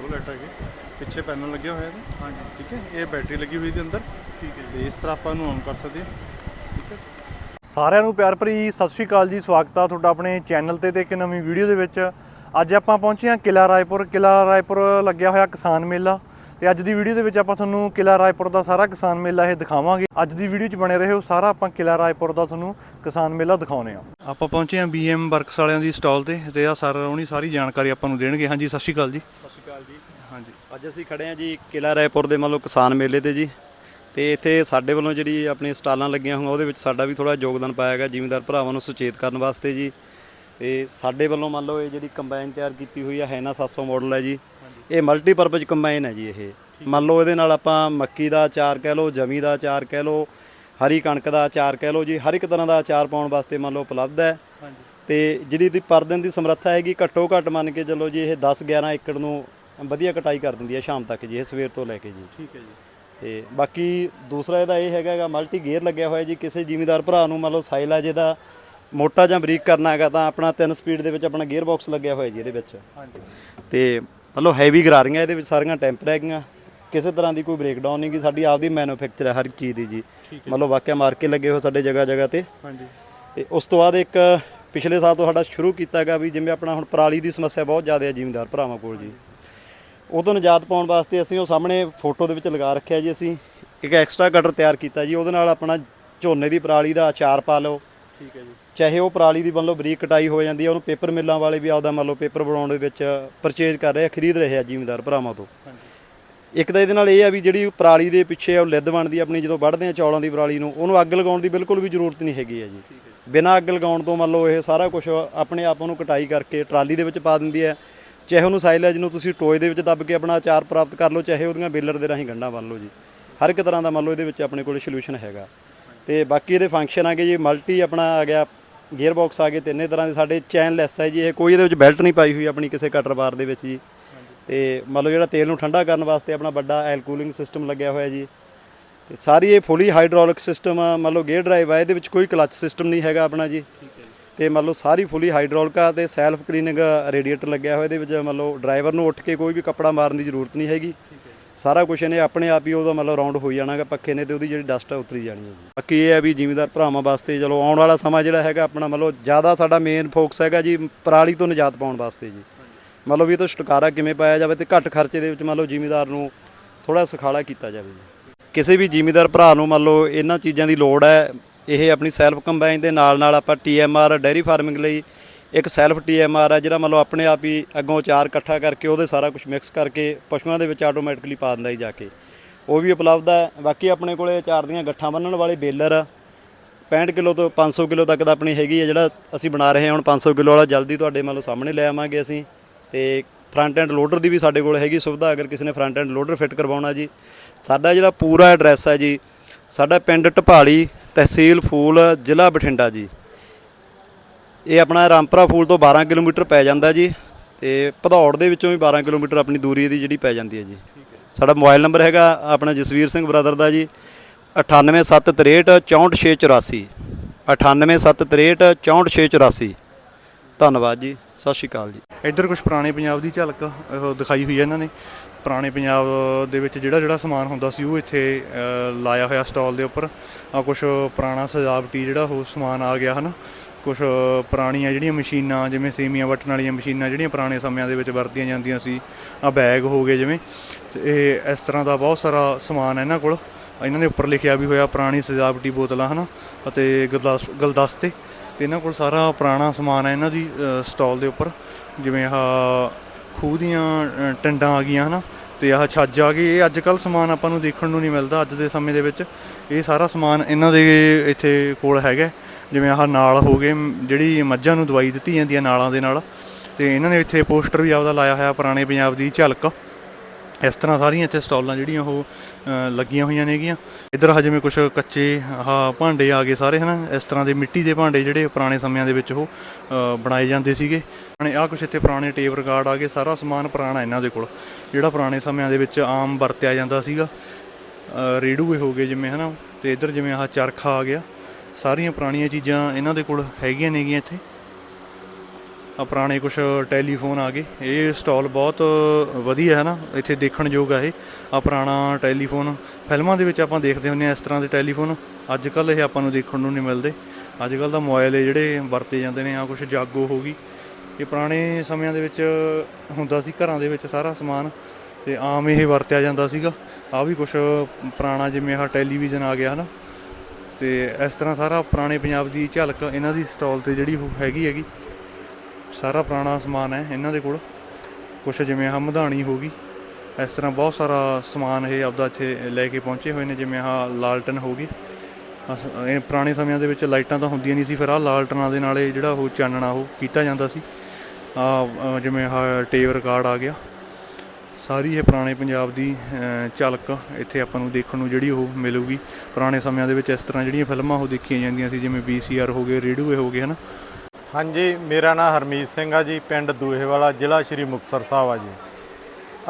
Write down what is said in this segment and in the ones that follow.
Four light ਹੈਗੇ। ਪਿੱਛੇ panel ਲੱਗਿਆ ਹੋਇਆ ਹੈ ਹਾਂਜੀ। ਠੀਕ ਹੈ? ਇਹ ਬੈਟਰੀ ਲੱਗੀ ਹੋਈ ਦੇ ਅੰਦਰ। ਠੀਕ ਹੈ ਤੇ ਇਸ ਤਰ੍ਹਾਂ ਆਪਾਂ ਇਹਨੂੰ ਔਨ ਕਰ ਸਕਦੇ ਹਾਂ। ਠੀਕ ਹੈ? ਸਾਰਿਆਂ ਨੂੰ ਪਿਆਰ ਭਰੀ ਸਤਿ ਸ਼੍ਰੀ ਅਕਾਲ ਜੀ। ਸਵਾਗਤ ਆ ਤੁਹਾਡਾ ਆਪਣੇ ਚੈਨਲ ਤੇ ਤੇ ਇੱਕ ਨਵੀਂ ਵੀਡੀਓ ਦੇ ਵਿੱਚ। ਅੱਜ ਆਪਾਂ ਪਹੁੰਚੇ ਹਾਂ ਕਿਲਾ ਰਾਏਪੁਰ। ਕਿਲਾ ਰਾਏਪੁਰ ਲੱਗਿਆ ਹੋਇਆ ਕਿਸਾਨ ਮੇਲਾ। ਤੇ ਅੱਜ ਦੀ ਵੀਡੀਓ ਦੇ ਵਿੱਚ ਆਪਾਂ ਤੁਹਾਨੂੰ ਕਿਲਾ ਰਾਏਪੁਰ ਦਾ ਸਾਰਾ ਕਿਸਾਨ ਮੇਲਾ ਇਹ ਦਿਖਾਵਾਂਗੇ। ਅੱਜ ਦੀ ਵੀਡੀਓ 'ਚ ਬਣੇ ਰਹੋ ਸਾਰਾ ਆਪਾਂ ਕਿਲਾ ਰਾਏਪੁਰ ਦਾ ਤੁਹਾਨੂੰ ਕਿਸਾਨ ਮੇਲਾ ਦਿਖਾਉਨੇ ਆ ਆਪਾਂ ਪਹੁੰਚੇ ਹਾਂ ਬੀਐਮ ਵਰਕਸ ਵਾਲਿਆਂ ਦੀ ਸਟਾਲ ਤੇ। ਤੇ ਆ ਸਰ ਉਹਨੀ ਸਾਰੀ ਜਾਣਕਾਰੀ ਆਪਾਂ ਨੂੰ ਦੇਣਗੇ। ਹਾਂਜੀ ਸਤਿ ਸ਼੍ਰੀ ਅਕਾਲ ਜੀ। ਅਕਾਲ ਜੀ। ਹਾਂਜੀ। ਅੱਜ ਅਸੀਂ ਖੜੇ ਹਾਂ ਜੀ ਕਿਲਾ ਰਾਏਪੁਰ ਦੇ ਮੰਨ ਲਓ ਕਿਸਾਨ ਮੇਲੇ ਤੇ ਜੀ। ਤੇ ਇੱਥੇ ਸਾਡੇ ਵੱਲੋਂ ਜਿਹੜੀ ਆਪਣੀ ਸਟਾਲਾਂ ਲੱਗੀਆਂ ਹੋਈਆਂ ਉਹਦੇ ਵਿੱਚ ਸਾਡਾ ਵੀ ਥੋੜਾ ਯੋਗਦਾਨ ਪਾਇਆ ਗਿਆ ਜ਼ਿਮੀਂਦਾਰ ਭਰਾਵਾਂ ਨੂੰ ਸੁਚੇਤ ਕਰਨ ਵਾਸਤੇ ਜੀ। ਤੇ ਸਾਡੇ ਵੱਲੋਂ ਮੰਨ ਲਓ ਇਹ ਜਿਹੜੀ ਕੰਬਾਈਨ ਤਿਆਰ ਕੀਤੀ ਹੋਈ ਹੈ ਹੈਨਾ 700 ਮਾਡਲ ਹੈ ਜੀ। ਇਹ ਮਲਟੀਪਰਪਜ਼ ਕੰਬਾਈਨ ਹੈ ਜੀ ਇਹ। ਮੰਨ ਲਓ ਇਹਦੇ ਨਾਲ ਆਪਾਂ ਮੱਕੀ ਦਾ ਅਚਾਰ ਕਹਿ ਲਓ ਜਮੀ ਦਾ ਅਚਾਰ ਕਹਿ ਲਓ ਹਰੀ ਕਣਕ ਦਾ ਅਚਾਰ ਕਹਿ ਲਓ ਜੀ ਹਰ ਇੱਕ ਤਰ੍ਹਾਂ ਦਾ ਅਚਾਰ ਪਾਉਣ ਵਾਸਤੇ ਮੰਨ ਲਓ ਉਪਲਬਧ ਹੈ। ਹਾਂਜੀ। ਤੇ ਜਿਹੜੀ ਦੀ ਪਰਦਨ ਦੀ ਸਮਰੱਥਾ ਹੈਗੀ ਘੱਟੋ ਘੱਟ ਮੰਨ ਕੇ ਚੱਲੋ ਜੀ ਇਹ 10 11 ਏਕੜ ਨੂੰ ਵਧੀਆ ਕਟਾਈ ਕਰ ਦਿੰਦੀ ਹੈ ਸ਼ਾਮ ਤੱਕ ਜੀ ਇਹ ਸਵੇਰ ਤੋਂ ਲੈ ਕੇ ਜੀ। ਠੀਕ ਹੈ ਜੀ। ਤੇ ਬਾਕੀ ਦੂਸਰਾ ਇਹਦਾ ਇਹ ਹੈਗਾ ਗਾ ਮਲਟੀ ਗੇਅਰ ਲੱਗਿਆ ਹੋਇਆ ਜੀ ਕਿਸੇ ਜ਼ਿਮੀਦਾਰ ਭਰਾ ਨੂੰ ਮੰਨ ਲਓ ਸਾਈਲਾਜ ਇਹਦਾ ਮੋਟਾ ਜਾਂ ਬਰੀਕ ਕਰਨਾ ਹੈਗਾ ਤਾਂ ਆਪਣਾ 3 ਸਪੀਡ ਦੇ ਵਿੱਚ ਆਪਣਾ ਗੇਅਰ ਬਾਕਸ ਲੱਗਿਆ ਹੋਇਆ ਜੀ ਇਹਦੇ ਵਿੱਚ। ਹਾਂਜੀ। ਤੇ ਮੰਨ ਲਓ ਹੈਵੀ ਗਰਾਰੀਆਂ ਇਹਦੇ ਵਿੱਚ ਸਾਰੀਆਂ ਟੈਂਪਰ ਹੈਗੀਆਂ ਕਿਸੇ ਤਰ੍ਹਾਂ ਦੀ ਕੋਈ ਬ੍ਰੇਕਡਾਊਨ ਨਹੀਂ ਗੀ ਸਾਡੀ ਆਪਦੀ ਮੈਨੂਫੈਕਚਰ ਹੈ ਹਰ ਇੱਕ ਚੀਜ਼ ਦੀ ਜੀ। ਮੰਨ ਲਓ ਵਾਕਿਆ ਮਾਰ ਕੇ ਲੱਗੇ ਹੋਏ ਸਾਡੇ ਜਗ੍ਹਾ ਜਗ੍ਹਾ ਤੇ। ਹਾਂਜੀ। ਤੇ ਉਸ ਤੋਂ ਬਾਅਦ ਇੱਕ ਪਿਛਲੇ ਸਾਲ ਤੋਂ ਸਾਡਾ ਸ਼ੁਰੂ ਕੀਤਾ ਗਿਆ ਵੀ ਜਿਵੇਂ ਆਪਣਾ ਹੁਣ ਪਰਾਲੀ ਦੀ ਸਮੱਸਿਆ ਬਹੁਤ ਜ਼ਿਆਦਾ ਹੈ ਜ਼ਿਮੀਂਦਾਰ ਭਰਾਵਾਂ ਕੋਲ ਜੀ। ਉਦੋਂ ਨਿਜਾਤ ਪਾਉਣ ਵਾਸਤੇ ਅਸੀਂ ਉਹ ਸਾਹਮਣੇ ਫੋਟੋ ਦੇ ਵਿੱਚ ਲਗਾ ਰੱਖਿਆ ਜੀ ਅਸੀਂ। ਇੱਕ ਐਕਸਟਰਾ ਕਟਰ ਤਿਆਰ ਕੀਤਾ ਜੀ ਉਹਦੇ ਨਾਲ ਆਪਣਾ ਝੋਨੇ ਦੀ ਪਰਾਲੀ ਦਾ ਅਚਾਰ ਪਾ ਲਓ। ਠੀਕ ਹੈ ਜੀ। ਚਾਹੇ ਉਹ ਪਰਾਲੀ ਦੀ ਮੰਨ ਲਓ ਬਰੀਕ ਕਟਾਈ ਹੋ ਜਾਂਦੀ ਹੈ ਉਹਨੂੰ ਪੇਪਰ ਮਿੱਲਾਂ ਵਾਲੇ ਵੀ ਆਪਦਾ ਮੰਨ ਲਓ ਪੇਪਰ ਬਣਾਉਣ ਦੇ ਵਿੱਚ ਪਰਚੇਜ ਕਰ ਰਹੇ ਆ ਖਰੀਦ ਰਹੇ ਆ ਜ਼ਿਮੀਂਦਾਰ ਭਰਾਵਾਂ ਤੋਂ। ਇੱਕ ਤਾਂ ਇਹਦੇ ਨਾਲ ਇਹ ਆ ਵੀ ਜਿਹੜੀ ਪਰਾਲੀ ਦੇ ਪਿੱਛੇ ਉਹ ਲਿੱਦ ਬਣਦੀ ਆ ਆਪਣੀ ਜਦੋਂ ਵੱਢਦੇ ਆ ਚੌਲਾਂ ਦੀ ਪਰਾਲੀ ਨੂੰ ਉਹਨੂੰ ਅੱਗ ਲਗਾਉਣ ਦੀ ਬਿਲਕੁਲ ਵੀ ਜ਼ਰੂਰਤ ਨਹੀਂ ਹੈਗੀ ਆ ਜੀ। ਬਿਨਾਂ ਅੱਗ ਲਗਾਉਣ ਤੋਂ ਮੰਨ ਲਓ ਇਹ ਸਾਰਾ ਕੁਝ ਆਪਣੇ ਆਪ ਨੂੰ ਕਟਾਈ ਕਰਕੇ ਟਰਾਲੀ ਦੇ ਵਿੱਚ ਪਾ ਦਿੰਦੀ ਹੈ। ਚਾਹੇ ਉਹਨੂੰ ਸਾਈਲੇਜ ਨੂੰ ਤੁਸੀਂ ਟੋਏ ਦੇ ਵਿੱਚ ਦੱਬ ਕੇ ਆਪਣਾ ਅਚਾਰ ਪ੍ਰਾਪਤ ਕਰ ਲਓ, ਚਾਹੇ ਉਹਦੀਆਂ ਬੇਲਰ ਦੇ ਰਾਹੀਂ ਗੰਢਾਂ ਬੰਨ ਲਓ ਜੀ। ਹਰ ਇੱਕ ਤਰ੍ਹਾਂ ਦਾ ਮੰਨ ਲਓ ਇਹਦੇ ਵਿੱਚ ਆਪਣੇ ਕੋਲ ਸੋਲੂਸ਼ਨ ਹੈਗਾ। ਤੇ ਬਾਕੀ ਇਹਦੇ ਫੰਕਸ਼ਨ ਆ ਗਏ ਜੀ ਮਲਟੀ ਆਪਣਾ ਆ ਗਿਆ ਗੀਅਰ ਬਾਕਸ ਆ ਗਏ, ਤਿੰਨੇ ਤਰ੍ਹਾਂ ਦੇ ਸਾਡੇ ਚੈਨਲੈਸ ਹੈ ਜੀ। ਇਹ ਕੋਈ ਇਹਦੇ ਵਿੱਚ ਬੈਲਟ ਨਹੀਂ ਪਾਈ ਹੋਈ ਆਪਣੀ ਕਿਸੇ ਕਟਰ ਬਾਰ ਦੇ ਵਿੱਚ ਜੀ। ਤੇ ਮੰਨ ਲਓ ਜਿਹੜਾ ਤੇਲ ਨੂੰ ਠੰਡਾ ਕਰਨ ਵਾਸਤੇ ਆਪਣਾ ਵੱਡਾ ਐਲ ਕੂਲਿੰਗ ਸਿਸਟਮ ਲੱਗਿਆ ਹੋਇਆ ਜੀ। ਤੇ ਸਾਰੀ ਇਹ ਫੁੱਲੀ ਹਾਈਡ੍ਰੋਲਿਕ ਸਿਸਟਮ ਆ, ਮੰਨ ਲਓ ਗੇਅਰ ਡਰਾਈਵ ਆ, ਇਹਦੇ ਵਿੱਚ ਕੋਈ ਕਲਚ ਸਿਸਟਮ ਨਹੀਂ ਹੈਗਾ ਆਪਣਾ ਜੀ। ਤੇ ਮੰਨ ਲਓ ਸਾਰੀ ਫੁੱਲੀ ਹਾਈਡ੍ਰੋਲਿਕ ਆ ਤੇ ਸੈਲਫ ਕਲੀਨਿੰਗ ਰੇਡੀਏਟਰ ਲੱਗਿਆ ਹੋਇਆ ਇਹਦੇ ਵਿੱਚ ਮੰਨ ਲਓ ਡਰਾਈਵਰ ਨੂੰ ਉੱਠ ਕੇ ਕੋਈ ਵੀ ਕੱਪੜਾ ਮਾਰਨ ਦੀ ਜ਼ਰੂਰਤ ਨਹੀਂ ਹੈਗੀ। ਸਾਰਾ ਕੁਝ ਇਹਨੇ ਆਪਣੇ ਆਪ ਹੀ ਉਹਦਾ ਮਤਲਬ ਰਾਉਂਡ ਹੋ ਜਾਣਾਗਾ ਪੱਖੇ ਨੇ ਤੇ ਉਹਦੀ ਜਿਹੜੀ ਡਸਟ ਆ ਉਤਰੀ ਜਾਣੀ ਹੈ ਜੀ। ਬਾਕੀ ਇਹ ਹੈ ਵੀ ਜ਼ਿਮੀਦਾਰ ਭਰਾਵਾਂ ਵਾਸਤੇ ਚਲੋ ਆਉਣ ਵਾਲਾ ਸਮਾਂ ਜਿਹੜਾ ਹੈਗਾ ਆਪਣਾ ਮਤਲਬ ਜ਼ਿਆਦਾ ਸਾਡਾ ਮੇਨ ਫੋਕਸ ਹੈਗਾ ਜੀ ਪਰਾਲੀ ਤੋਂ ਨਿਜਾਤ ਪਾਉਣ ਵਾਸਤੇ ਜੀ। ਮੰਨ ਲਓ ਵੀ ਇਹ ਤੋਂ ਛੁਟਕਾਰਾ ਕਿਵੇਂ ਪਾਇਆ ਜਾਵੇ ਤੇ ਘੱਟ ਖਰਚੇ ਦੇ ਵਿੱਚ ਮੰਨ ਲਓ ਜ਼ਿਮੀਦਾਰ ਨੂੰ ਥੋੜਾ ਸੁਖਾਲਾ ਕੀਤਾ ਜਾਵੇ ਜੀ। ਕਿਸੇ ਵੀ ਜ਼ਿਮੀਂਦਾਰ ਭਰਾ ਨੂੰ ਮੰਨ ਲਓ ਇਹਨਾਂ ਚੀਜ਼ਾਂ ਦੀ ਲੋੜ ਹੈ ਇਹ ਆਪਣੀ ਸੈਲਫ ਕੰਬਾਈਨ ਦੇ ਨਾਲ ਨਾਲ ਆਪਾਂ ਟੀਐਮਆਰ ਡੈਰੀ ਫਾਰਮਿੰਗ ਲਈ ਇੱਕ ਸੈਲਫ ਟੀਐਮਆਰ ਹੈ ਜਿਹੜਾ ਮਤਲਬ ਆਪਣੇ ਆਪ ਹੀ ਅੱਗੋਂ ਚਾਰ ਇਕੱਠਾ ਕਰਕੇ ਉਹਦੇ ਸਾਰਾ ਕੁਝ ਮਿਕਸ ਕਰਕੇ ਪਸ਼ੂਆਂ ਦੇ ਵਿੱਚ ਆਟੋਮੈਟਿਕਲੀ ਪਾ ਦਿੰਦਾ ਹੀ ਜਾ ਕੇ। ਉਹ ਵੀ ਉਪਲਬਧ ਹੈ ਬਾਕੀ ਆਪਣੇ ਕੋਲੇ ਚਾਰ ਦੀਆਂ ਗੱਠਾਂ ਬੰਨਣ ਵਾਲੇ ਬੇਲਰ 65 ਕਿਲੋ ਤੋਂ 500 ਕਿਲੋ ਤੱਕ ਦਾ ਆਪਣੀ ਹੈਗੀ ਹੈ ਜਿਹੜਾ ਅਸੀਂ ਬਣਾ ਰਹੇ ਹਾਂ। ਹੁਣ 500 ਕਿਲੋ ਵਾਲਾ ਜਲਦੀ ਤੁਹਾਡੇ ਮੰਨ ਲਓ ਸਾਹਮਣੇ ਲੈ ਆਵਾਂਗੇ ਅਸੀਂ। ਤੇ ਫਰੰਟ ਐਂਡ ਲੋਡਰ ਦੀ ਵੀ ਸਾਡੇ ਕੋਲ ਹੈਗੀ ਸੁਵਿਧਾ, ਅਗਰ ਕਿਸੇ ਨੇ ਫਰੰਟ ਐਂਡ ਲੋਡਰ ਫਿੱਟ ਕਰਵਾਉਣਾ ਜੀ। ਸਾਡਾ ਜਿਹੜਾ ਪੂਰਾ ਐਡਰੈਸ ਹੈ ਜੀ, ਸਾਡਾ ਪਿੰਡ ਢਪਾਲੀ ਤਹਿਸੀਲ ਫੂਲ, ਜ਼ਿਲ੍ਹਾ ਬਠਿੰਡਾ ਜੀ। ਇਹ ਆਪਣਾ ਰਾਮਪਰਾ ਫੂਲ ਤੋਂ 12 ਕਿਲੋਮੀਟਰ ਪੈ ਜਾਂਦਾ ਜੀ ਤੇ ਭਦੌੜ ਦੇ ਵਿੱਚੋਂ ਵੀ 12 ਕਿਲੋਮੀਟਰ ਆਪਣੀ ਦੂਰੀ ਦੀ ਜਿਹੜੀ ਪੈ ਜਾਂਦੀ ਹੈ ਜੀ। ਸਾਡਾ ਮੋਬਾਈਲ ਨੰਬਰ ਹੈਗਾ ਆਪਣਾ ਜਸਵੀਰ ਸਿੰਘ ਬ੍ਰਦਰ ਦਾ ਜੀ 9873644684 9873644684 ਧੰਨਵਾਦ ਜੀ। ਸਤਿ ਸ਼੍ਰੀ ਅਕਾਲ ਜੀ। ਇੱਧਰ ਕੁਝ ਪੁਰਾਣੇ ਪੰਜਾਬ ਦੀ ਝਲਕ ਦਿਖਾਈ ਹੋਈ ਹੈ ਇਹਨਾਂ ਨੇ। ਪੁਰਾਣੇ ਪੰਜਾਬ ਦੇ ਵਿੱਚ ਜਿਹੜਾ ਜਿਹੜਾ ਸਮਾਨ ਹੁੰਦਾ ਸੀ, ਉਹ ਇੱਥੇ ਲਾਇਆ ਹੋਇਆ ਸਟਾਲ ਦੇ ਉੱਪਰ। ਆ ਕੁਝ ਪੁਰਾਣਾ ਸਜਾਵਟੀ ਜਿਹੜਾ ਉਹ ਸਮਾਨ ਆ ਗਿਆ, ਹਨ। ਕੁਝ ਪੁਰਾਣੀਆਂ ਜਿਹੜੀਆਂ ਮਸ਼ੀਨਾਂ, ਜਿਵੇਂ ਸੇਮੀਆਂ ਵੱਟਣ ਵਾਲੀਆਂ ਮਸ਼ੀਨਾਂ, ਜਿਹੜੀਆਂ ਪੁਰਾਣੇ ਸਮਿਆਂ ਦੇ ਵਿੱਚ ਵਰਤੀਆਂ ਜਾਂਦੀਆਂ ਸੀ। ਆ ਬੈਗ ਹੋ ਗਏ ਜਿਵੇਂ। ਤੇ ਇਹ ਇਸ ਤਰ੍ਹਾਂ ਦਾ ਬਹੁਤ ਸਾਰਾ ਸਮਾਨ ਹੈ ਇਹਨਾਂ ਕੋਲ। ਇਹਨਾਂ ਦੇ ਉੱਪਰ ਲਿਖਿਆ ਵੀ ਹੋਇਆ ਪੁਰਾਣੀ ਸਜਾਵਟੀ ਬੋਤਲਾਂ, ਹਨ। ਅਤੇ ਗੁਲਦਸ- ਗੁਲਦਸਤੇ। ਤੇ ਇਹਨਾਂ ਕੋਲ ਸਾਰਾ ਪੁਰਾਣਾ ਸਮਾਨ ਹੈ ਇਹਨਾਂ ਦੀ ਸਟਾਲ ਦੇ ਉੱਪਰ। ਜਿਵੇਂ ਆਹ ਖੂਹ ਦੀਆਂ ਅ, ਟਿੰਡਾਂ ਆ ਗਈਆਂ ਹਨਾ? ਤੇ ਆਹ ਛੱਜ ਆ ਗਈ। ਇਹ ਅੱਜ ਕੱਲ ਸਮਾਨ ਆਪਾਂ ਨੂੰ ਦੇਖਣ ਨੂੰ ਨਹੀਂ ਮਿਲਦਾ ਅੱਜ ਦੇ ਸਮੇਂ ਦੇ ਵਿੱਚ। ਇਹ ਸਾਰਾ ਸਮਾਨ ਇਹਨਾਂ ਦੇ ਇੱਥੇ ਕੋਲ ਹੈਗਾ ਜਿਵੇਂ ਆਹ ਨਾਲ ਹੋ ਗਏ ਜਿਹੜੀ ਮੱਝਾਂ ਨੂੰ ਦਵਾਈ ਦਿੱਤੀ ਜਾਂਦੀ ਹੈ ਨਾਲਾਂ ਦੇ ਨਾਲ। ਤੇ ਇਹਨਾਂ ਨੇ ਇੱਥੇ ਪੋਸਟਰ ਵੀ ਆਪਦਾ ਲਾਇਆ ਹੋਇਆ ਪੁਰਾਣੇ ਪੰਜਾਬ ਦੀ ਝਲਕ। ਇਸ ਤਰ੍ਹਾਂ ਸਾਰੀਆਂ ਇੱਥੇ ਸਟਾਲਾਂ ਜਿਹੜੀਆਂ ਉਹ ਲੱਗੀਆਂ ਹੋਈਆਂ ਨੇਗੀਆਂ। ਇੱਧਰ ਆਹ ਜਿਵੇਂ ਕੁਝ ਕੱਚੇ ਆਹ ਭਾਂਡੇ ਆ ਗਏ ਸਾਰੇ ਹਨਾ? ਇਸ ਤਰ੍ਹਾਂ ਦੇ ਮਿੱਟੀ ਦੇ ਭਾਂਡੇ ਜਿਹੜੇ ਪੁਰਾਣੇ ਸਮਿਆਂ ਦੇ ਵਿੱਚ ਉਹ ਬਣਾਏ ਜਾਂਦੇ ਸੀਗੇ। ਆਪਣੇ ਆਹ ਕੁਝ ਇੱਥੇ ਪੁਰਾਣੇ ਟੇਪ ਰਿਕਾਰਡ ਆ ਗਏ ਸਾਰਾ ਸਮਾਨ ਪੁਰਾਣਾ ਇਹਨਾਂ ਦੇ ਕੋਲ। ਜਿਹੜਾ ਪੁਰਾਣੇ ਸਮਿਆਂ ਦੇ ਵਿੱਚ ਆਮ ਵਰਤਿਆ ਜਾਂਦਾ ਸੀਗਾ। ਅ, ਰੇੜੂਏ ਹੋ ਗਏ ਜਿਵੇਂ ਹਨਾ? ਤੇ ਇੱਧਰ ਜਿਵੇਂ ਆਹ ਚਰਖਾ ਆ ਗਿਆ। ਸਾਰੀਆਂ ਪੁਰਾਣੀਆਂ ਚੀਜ਼ਾਂ ਇਹਨਾਂ ਦੇ ਕੋਲ ਹੈਗੀਆਂ ਨੇਗੀਆਂ ਇੱਥੇ। ਆ ਪੁਰਾਣੇ ਕੁਝ ਟੈਲੀਫੋਨ ਆ ਗਏ। ਇਹ ਸਟਾਲ ਬਹੁਤ ਵਧੀਆ ਹੈ ਨਾ, ਇੱਥੇ ਦੇਖਣ ਯੋਗ ਆ ਇਹ। ਆ ਪੁਰਾਣਾ ਟੈਲੀਫੋਨ, ਫਿਲਮਾਂ ਦੇ ਵਿੱਚ ਆਪਾਂ ਦੇਖਦੇ ਹੁੰਦੇ ਆ ਇਸ ਤਰ੍ਹਾਂ ਦੇ ਟੈਲੀਫੋਨ। ਅੱਜ ਕੱਲ ਇਹ ਆਪਾਂ ਨੂੰ ਦੇਖਣ ਨੂੰ ਨਹੀਂ ਮਿਲਦੇ। ਅੱਜ ਕੱਲ ਤਾਂ ਮੋਬਾਈਲ ਹੈ ਜਿਹੜੇ ਵਰਤੇ ਜਾਂਦੇ ਨੇ, ਆ ਕੁਝ ਜਾਗੋ ਹੋ ਗਈ। ਇਹ ਪੁਰਾਣੇ ਸਮਿਆਂ ਦੇ ਵਿੱਚ ਹੁੰਦਾ ਸੀ, ਘਰਾਂ ਦੇ ਵਿੱਚ ਸਾਰਾ ਸਮਾਨ ਤੇ ਆਮ ਇਹ ਵਰਤਿਆ ਜਾਂਦਾ ਸੀਗਾ। ਆ ਵੀ ਕੁਝ ਪੁਰਾਣਾ ਜਿਵੇਂ ਆਹ ਟੈਲੀਵਿਜ਼ਨ ਆ ਗਿਆ ਹਨਾ। ਤੇ ਇਸ ਤਰ੍ਹਾਂ ਸਾਰਾ ਪੁਰਾਣੇ ਪੰਜਾਬ ਦੀ ਝਲਕ ਇਹਨਾਂ ਦੀ ਸਟਾਲ ਤੇ ਜਿਹੜੀ ਉਹ ਹੈਗੀ ਹੈਗੀ। ਸਾਰਾ ਪੁਰਾਣਾ ਸਮਾਨ ਹੈ ਇਹਨਾਂ ਦੇ ਕੋਲ। ਕੁਝ ਜਿਵੇਂ ਆਹ ਮਧਾਣੀ ਹੋ ਗਈ। ਇਸ ਤਰ੍ਹਾਂ ਬਹੁਤ ਸਾਰਾ ਸਮਾਨ ਇਹ ਆਪਦਾ ਇੱਥੇ ਲੈ ਕੇ ਪਹੁੰਚੇ ਹੋਏ ਨੇ ਜਿਵੇਂ ਆਹ ਲਾਲਟਨ ਹੋ ਗਈ। ਅਸ- ਇਹ ਪੁਰਾਣੇ ਸਮਿਆਂ ਦੇ ਵਿੱਚ ਲਾਈਟਾਂ ਤਾਂ ਹੁੰਦੀਆਂ ਨਹੀਂ ਸੀ ਫਿਰ ਆਹ ਲਾਲਟਨਾਂ ਦੇ ਨਾਲ ਇਹ ਜਿਹੜਾ ਉਹ ਚਾਨਣਾ ਉਹ ਕੀਤਾ ਜਾਂਦਾ ਸੀ। ਆ ਜਿਵੇਂ ਆਹ ਟੇਪ ਰਿਕਾਰਡ ਆ ਗਿਆ। ਸਾਰੀ ਇਹ ਪੁਰਾਣੇ ਪੰਜਾਬ ਦੀ ਅ, ਝਲਕ ਇੱਥੇ ਆਪਾਂ ਨੂੰ ਦੇਖਣ ਨੂੰ ਜਿਹੜੀ ਉਹ ਮਿਲੂਗੀ। ਪੁਰਾਣੇ ਸਮਿਆਂ ਦੇ ਵਿੱਚ ਇਸ ਤਰ੍ਹਾਂ ਜਿਹੜੀਆਂ ਫਿਲਮਾਂ ਉਹ ਦੇਖੀਆਂ ਜਾਂਦੀਆਂ ਸੀ ਜਿਵੇਂ VCR ਹੋ ਗਏ ਰੇਡੂਏ ਹੋ ਗਏ ਹਨਾ? ਹਾਂਜੀ, ਮੇਰਾ ਨਾਮ ਹਰਮੀਤ ਸਿੰਘ ਆ ਜੀ, ਪਿੰਡ ਦੂਹੇਵਾਲਾ, ਜ਼ਿਲ੍ਹਾ ਸ਼੍ਰੀ ਮੁਕਤਸਰ ਸਾਹਿਬ ਆ ਜੀ।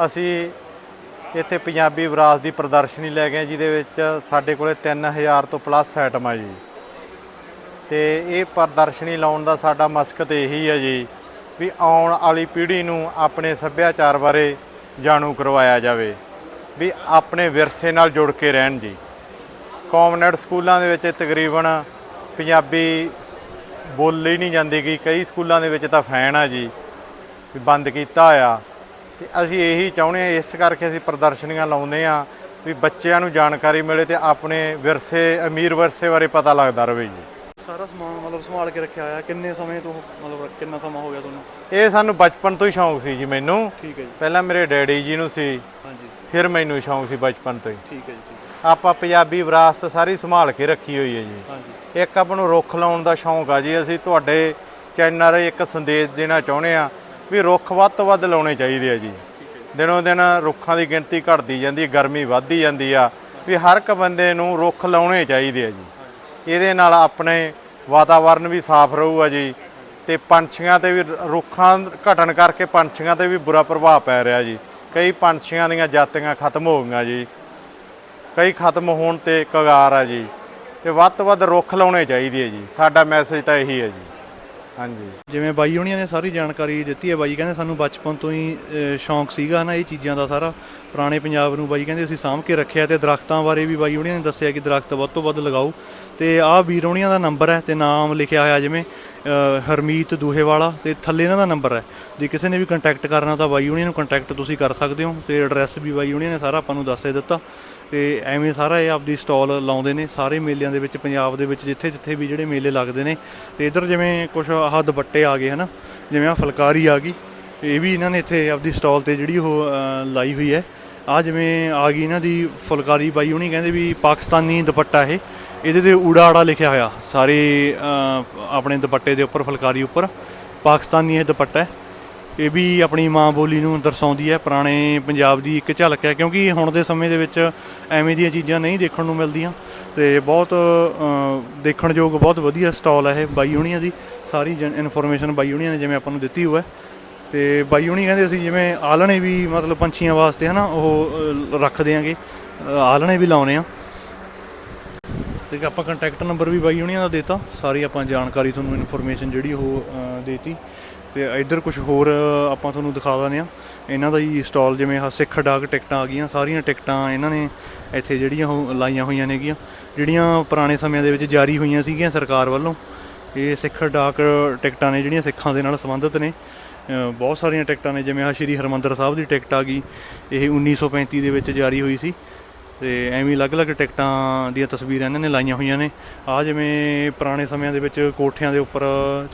ਅਸੀਂ ਇੱਥੇ ਪੰਜਾਬੀ ਵਿਰਾਸਤ ਦੀ ਪ੍ਰਦਰਸ਼ਨੀ ਲੈ ਗਏ ਜਿਹਦੇ ਵਿੱਚ ਸਾਡੇ ਕੋਲੇ 3000 ਤੋਂ ਪਲੱਸ ਆਈਟਮ ਆ ਜੀ। ਤੇ ਇਹ ਪ੍ਰਦਰਸ਼ਨੀ ਲਾਉਣ ਦਾ ਸਾਡਾ ਮਕਸਦ ਇਹੀ ਹੈ ਜੀ ਵੀ ਆਉਣ ਵਾਲੀ ਪੀੜ੍ਹੀ ਨੂੰ ਆਪਣੇ ਸੱਭਿਆਚਾਰ ਬਾਰੇ ਜਾਣੂ ਕਰਵਾਇਆ ਜਾਵੇ, ਵੀ ਆਪਣੇ ਵਿਰਸੇ ਨਾਲ ਜੁੜ ਕੇ ਰਹਿਣ ਜੀ। ਕੌਮਨੈਂਟ ਸਕੂਲਾਂ ਦੇ ਵਿੱਚ ਤਕਰੀਬਨ ਪੰਜਾਬੀ ਬੋਲੀ ਨਹੀਂ ਜਾਂਦੀ ਗੀ ਕਈ ਸਕੂਲਾਂ ਦੇ ਵਿੱਚ ਤਾਂ ਫੈਨ ਆ ਜੀ ਵੀ ਬੰਦ ਕੀਤਾ ਹੋਇਆ ਤੇ ਅਸੀਂ ਇਹੀ ਚਾਹੁੰਦੇ ਆ ਇਸ ਕਰਕੇ ਅਸੀਂ ਪ੍ਰਦਰਸ਼ਨੀਆਂ ਲਾਉਂਦੇ ਆ ਵੀ ਬੱਚਿਆਂ ਨੂੰ ਜਾਣਕਾਰੀ ਮਿਲੇ ਤੇ ਆਪਣੇ ਵਿਰਸੇ ਅਮੀਰ ਵਿਰਸੇ ਬਾਰੇ ਪਤਾ ਲੱਗਦਾ ਰਹੇ ਜੀ। ਸਾਰਾ ਸਮਾਨ ਮਤਲਬ ਸੰਭਾਲ ਕੇ ਰੱਖਿਆ ਹੋਇਆ ਕਿੰਨੇ ਸਮੇਂ ਤੋਂ ਮਤਲਬ ਕਿੰਨਾ ਸਮਾਂ ਹੋ ਗਿਆ ਤੁਹਾਨੂੰ? ਇਹ ਸਾਨੂੰ ਬਚਪਨ ਤੋਂ ਹੀ ਸ਼ੌਂਕ ਸੀ ਜੀ ਮੈਨੂੰ। ਠੀਕ ਹੈ ਜੀ। ਪਹਿਲਾਂ ਮੇਰੇ ਡੈਡੀ ਜੀ ਨੂੰ ਸੀ ਹਾਂਜੀ। ਫਿਰ ਮੈਨੂੰ ਸ਼ੌਂਕ ਸੀ ਬਚਪਨ ਤੋਂ ਹੀ। ਠੀਕ ਹੈ ਜੀ ਆਪਾਂ ਪੰਜਾਬੀ ਵਿਰਾਸਤ ਸਾਰੀ ਸੰਭਾਲ ਕੇ ਰੱਖੀ ਹੋਈ ਹੈ ਜੀ। ਇੱਕ ਆਪਾਂ ਨੂੰ ਰੁੱਖ ਲਾਉਣ ਦਾ ਸ਼ੌਂਕ ਆ ਜੀ। ਅਸੀਂ ਤੁਹਾਡੇ ਚੈਨਲ ਇੱਕ ਸੰਦੇਸ਼ ਦੇਣਾ ਚਾਹੁੰਦੇ ਆ ਵੀ ਰੁੱਖ ਵੱਧ ਤੋਂ ਵੱਧ ਲਾਉਣੇ ਚਾਹੀਦੇ ਆ ਜੀ। ਦਿਨੋਂ ਦਿਨ ਰੁੱਖਾਂ ਦੀ ਗਿਣਤੀ ਘਟਦੀ ਜਾਂਦੀ ਗਰਮੀ ਵੱਧਦੀ ਜਾਂਦੀ ਆ। ਵੀ ਹਰ ਇੱਕ ਬੰਦੇ ਨੂੰ ਰੁੱਖ ਲਾਉਣੇ ਚਾਹੀਦੇ ਆ ਜੀ। ਇਹਦੇ ਨਾਲ ਆਪਣੇ ਵਾਤਾਵਰਨ ਵੀ ਸਾਫ਼ ਰਹੂਗਾ ਜੀ ਤੇ ਪੰਛੀਆਂ ਤੇ ਵੀ ਰੁੱਖਾਂ ਘਟਣ ਕਰਕੇ ਪੰਛੀਆਂ ਤੇ ਵੀ ਬੁਰਾ ਪ੍ਰਭਾਵ ਪੈ ਰਿਹਾ ਜੀ। ਕਈ ਪੰਛੀਆਂ ਦੀਆਂ ਜਾਤੀਆਂ ਖਤਮ ਹੋ ਗਈਆਂ ਜੀ। ਕਈ ਖਤਮ ਹੋਣ ਤੇ ਕਗਾਰ ਆ ਜੀ। ਤੇ ਵੱਧ ਤੋਂ ਵੱਧ ਰੁੱਖ ਲਾਉਣੇ ਚਾਹੀਦੇ ਆ ਜੀ। ਸਾਡਾ ਮੈਸੇਜ ਤਾਂ ਇਹੀ ਹੈ ਜੀ। ਹਾਂਜੀ। ਜਿਵੇਂ ਬਾਈ ਹੋਣੀਆਂ ਨੇ ਸਾਰੀ ਜਾਣਕਾਰੀ ਦਿੱਤੀ ਹੈ ਬਾਈ ਕਹਿੰਦੇ ਸਾਨੂੰ ਬਚਪਨ ਤੋਂ ਹੀ ਅ, ਸ਼ੌਂਕ ਸੀਗਾ ਨਾ ਇਹ ਚੀਜ਼ਾਂ ਦਾ ਸਾਰਾ। ਪੁਰਾਣੇ ਪੰਜਾਬ ਨੂੰ ਬਾਈ ਕਹਿੰਦੇ ਅਸੀਂ ਸਾਂਭ ਕੇ ਰੱਖਿਆ ਤੇ ਦਰਖਤਾਂ ਬਾਰੇ ਵੀ ਬਾਈ ਹੋਣੀਆਂ ਨੇ ਦੱਸਿਆ ਕਿ ਦਰਖਤ ਵੱਧ ਤੋਂ ਵੱਧ ਲਗਾਓ। ਤੇ ਆਹ ਵੀਰ ਹੋਣੀਆਂ ਦਾ ਨੰਬਰ ਹੈ ਤੇ ਨਾਮ ਲਿਖਿਆ ਹੋਇਆ ਜਿਵੇਂ ਅ, ਹਰਮੀਤ ਦੂਹੇਵਾਲਾ ਤੇ ਥੱਲੇ ਇਹਨਾਂ ਦਾ ਨੰਬਰ ਹੈ। ਜੇ ਕਿਸੇ ਨੇ ਵੀ ਕੰਟੈਕਟ ਕਰਨਾ ਤਾਂ ਬਾਈ ਹੋਣੀਆਂ ਨੂੰ ਕੰਟੈਕਟ ਤੁਸੀਂ ਕਰ ਸਕਦੇ ਹੋ ਤੇ ਐਡਰੈਸ ਵੀ ਬਾਈ ਹੋਣੀਆਂ ਨੇ ਸਾਰਾ ਆਪਾਂ ਨੂੰ ਦੱਸ ਦਿੱਤਾ। ਤੇ ਐਵੇਂ ਸਾਰਾ ਇਹ ਆਪਦੀ ਸਟਾਲ ਲਾਉਂਦੇ ਨੇ, ਸਾਰੇ ਮੇਲਿਆਂ ਦੇ ਵਿੱਚ, ਪੰਜਾਬ ਦੇ ਵਿੱਚ ਜਿੱਥੇ ਜਿੱਥੇ ਵੀ ਜਿਹੜੇ ਮੇਲੇ ਲੱਗਦੇ ਨੇ, ਤੇ ਇਧਰ ਜਿਵੇਂ ਕੁਝ ਆਹ ਦੁਪੱਟੇ ਆ ਗਏ ਹਨਾ, ਜਿਵੇਂ ਆ ਫੁਲਕਾਰੀ ਆ ਗਈ ਇਹ ਵੀ ਇਹਨਾਂ ਨੇ ਇੱਥੇ ਆਪਦੀ ਸਟਾਲ ਤੇ ਜਿਹੜੀ ਉਹ ਲਾਈ ਹੋਈ ਹੈ। ਆ ਜਿਵੇਂ ਆ ਗਈ ਇਹਨਾਂ ਦੀ ਫੁਲਕਾਰੀ ਬਾਈ, ਉਹਨੀ ਕਹਿੰਦੇ ਵੀ ਪਾਕਿਸਤਾਨੀ ਦੁਪੱਟਾ ਇਹ, ਇਹਦੇ ਤੇ ਊੜਾ ਆੜਾ ਲਿਖਿਆ ਹੋਇਆ, ਸਾਰੇ ਆਪਣੇ ਦੁਪੱਟੇ ਦੇ ਉੱਪਰ, ਫੁਲਕਾਰੀ ਉੱਪਰ, ਪਾਕਿਸਤਾਨੀ ਇਹ ਦੁਪੱਟਾ ਹੈ। ਇਹ ਵੀ ਆਪਣੀ ਮਾਂ ਬੋਲੀ ਨੂੰ ਦਰਸਾਉਂਦੀ ਹੈ ਪੁਰਾਣੇ ਪੰਜਾਬ ਦੀ ਇੱਕ ਝਲਕ ਹੈ ਕਿਉਂਕਿ ਹੁਣ ਦੇ ਸਮੇਂ ਦੇ ਵਿੱਚ ਐਵੇਂ ਦੀਆਂ ਚੀਜ਼ਾਂ ਨਹੀਂ ਦੇਖਣ ਨੂੰ ਮਿਲਦੀਆਂ ਤੇ ਬਹੁਤ ਦੇਖਣਯੋਗ ਬਹੁਤ ਵਧੀਆ ਸਟਾਲ ਹੈ ਇਹ ਬਾਈ ਹੋਣੀਆਂ ਦੀ ਸਾਰੀ ਇਨਫੋਰਮੇਸ਼ਨ ਬਾਈ ਹੋਣੀਆਂ ਨੇ ਜਿਵੇਂ ਆਪਾਂ ਨੂੰ ਦਿੱਤੀ ਹੋਇਆ ਤੇ ਬਾਈ ਹੋਣੀ ਕਹਿੰਦੇ ਅਸੀਂ ਜਿਵੇਂ ਆਲਣੇ ਵੀ ਮਤਲਬ ਪੰਛੀਆਂ ਵਾਸਤੇ ਹਨਾ ਉਹ ਅ, ਰੱਖ ਦਿਆਂਗੇ ਆਲਣੇ ਵੀ ਲਾਉਨੇ ਆ। ਤੇ ਆਪਾਂ ਕੰਟੈਕਟ ਨੰਬਰ ਵੀ ਬਾਈ ਹੋਣੀਆਂ ਦਾ ਦੇਤਾ ਸਾਰੀ ਆਪਾਂ ਜਾਣਕਾਰੀ ਤੁਹਾਨੂੰ ਇਨਫੋਰਮੇਸ਼ਨ ਜਿਹੜੀ ਉਹ ਦੇਤੀ। ਤੇ ਇੱਧਰ ਕੁਝ ਹੋਰ ਆਪਾਂ ਤੁਹਾਨੂੰ ਦਿਖਾ ਦਿੰਦੇ ਆ ਇਹਨਾਂ ਦਾ ਹੀ ਸਟਾਲ ਜਿਵੇਂ ਆਹ ਸਿੱਖ ਡਾਕ ਟਿਕਟਾਂ ਆ ਗਈਆਂ, ਸਾਰੀਆਂ ਟਿਕਟਾਂ ਇਹਨਾਂ ਨੇ ਇੱਥੇ ਜਿਹੜੀਆਂ ਉਹ ਲਾਈਆਂ ਹੋਈਆਂ ਨੇਗੀਆਂ। ਜਿਹੜੀਆਂ ਪੁਰਾਣੇ ਸਮਿਆਂ ਦੇ ਵਿੱਚ ਜਾਰੀ ਹੋਈਆਂ ਸੀਗੀਆਂ ਸਰਕਾਰ ਵੱਲੋਂ, ਇਹ ਸਿੱਖ ਡਾਕ ਟਿਕਟਾਂ ਨੇ ਜਿਹੜੀਆਂ ਸਿੱਖਾਂ ਦੇ ਨਾਲ ਸੰਬੰਧਿਤ ਨੇ। ਬਹੁਤ ਸਾਰੀਆਂ ਟਿਕਟਾਂ ਨੇ, ਜਿਵੇਂ ਆ ਸ਼੍ਰੀ ਹਰਮੰਦਰ ਸਾਹਿਬ ਦੀ ਟਿਕਟ ਆ ਗਈ, ਇਹ 1935 ਦੇ ਵਿੱਚ ਜਾਰੀ ਹੋਈ ਸੀ। ਤੇ ਐਵੇਂ ਅਲੱਗ-ਅਲੱਗ ਟਿਕਟਾਂ ਦੀਆਂ ਤਸਵੀਰਾਂ ਇਹਨਾਂ ਨੇ ਲਾਈਆਂ ਹੋਈਆਂ ਨੇ। ਆ ਜਿਵੇਂ ਪੁਰਾਣੇ ਸਮਿਆਂ ਦੇ ਵਿੱਚ ਕੋਠਿਆਂ ਦੇ ਉੱਪਰ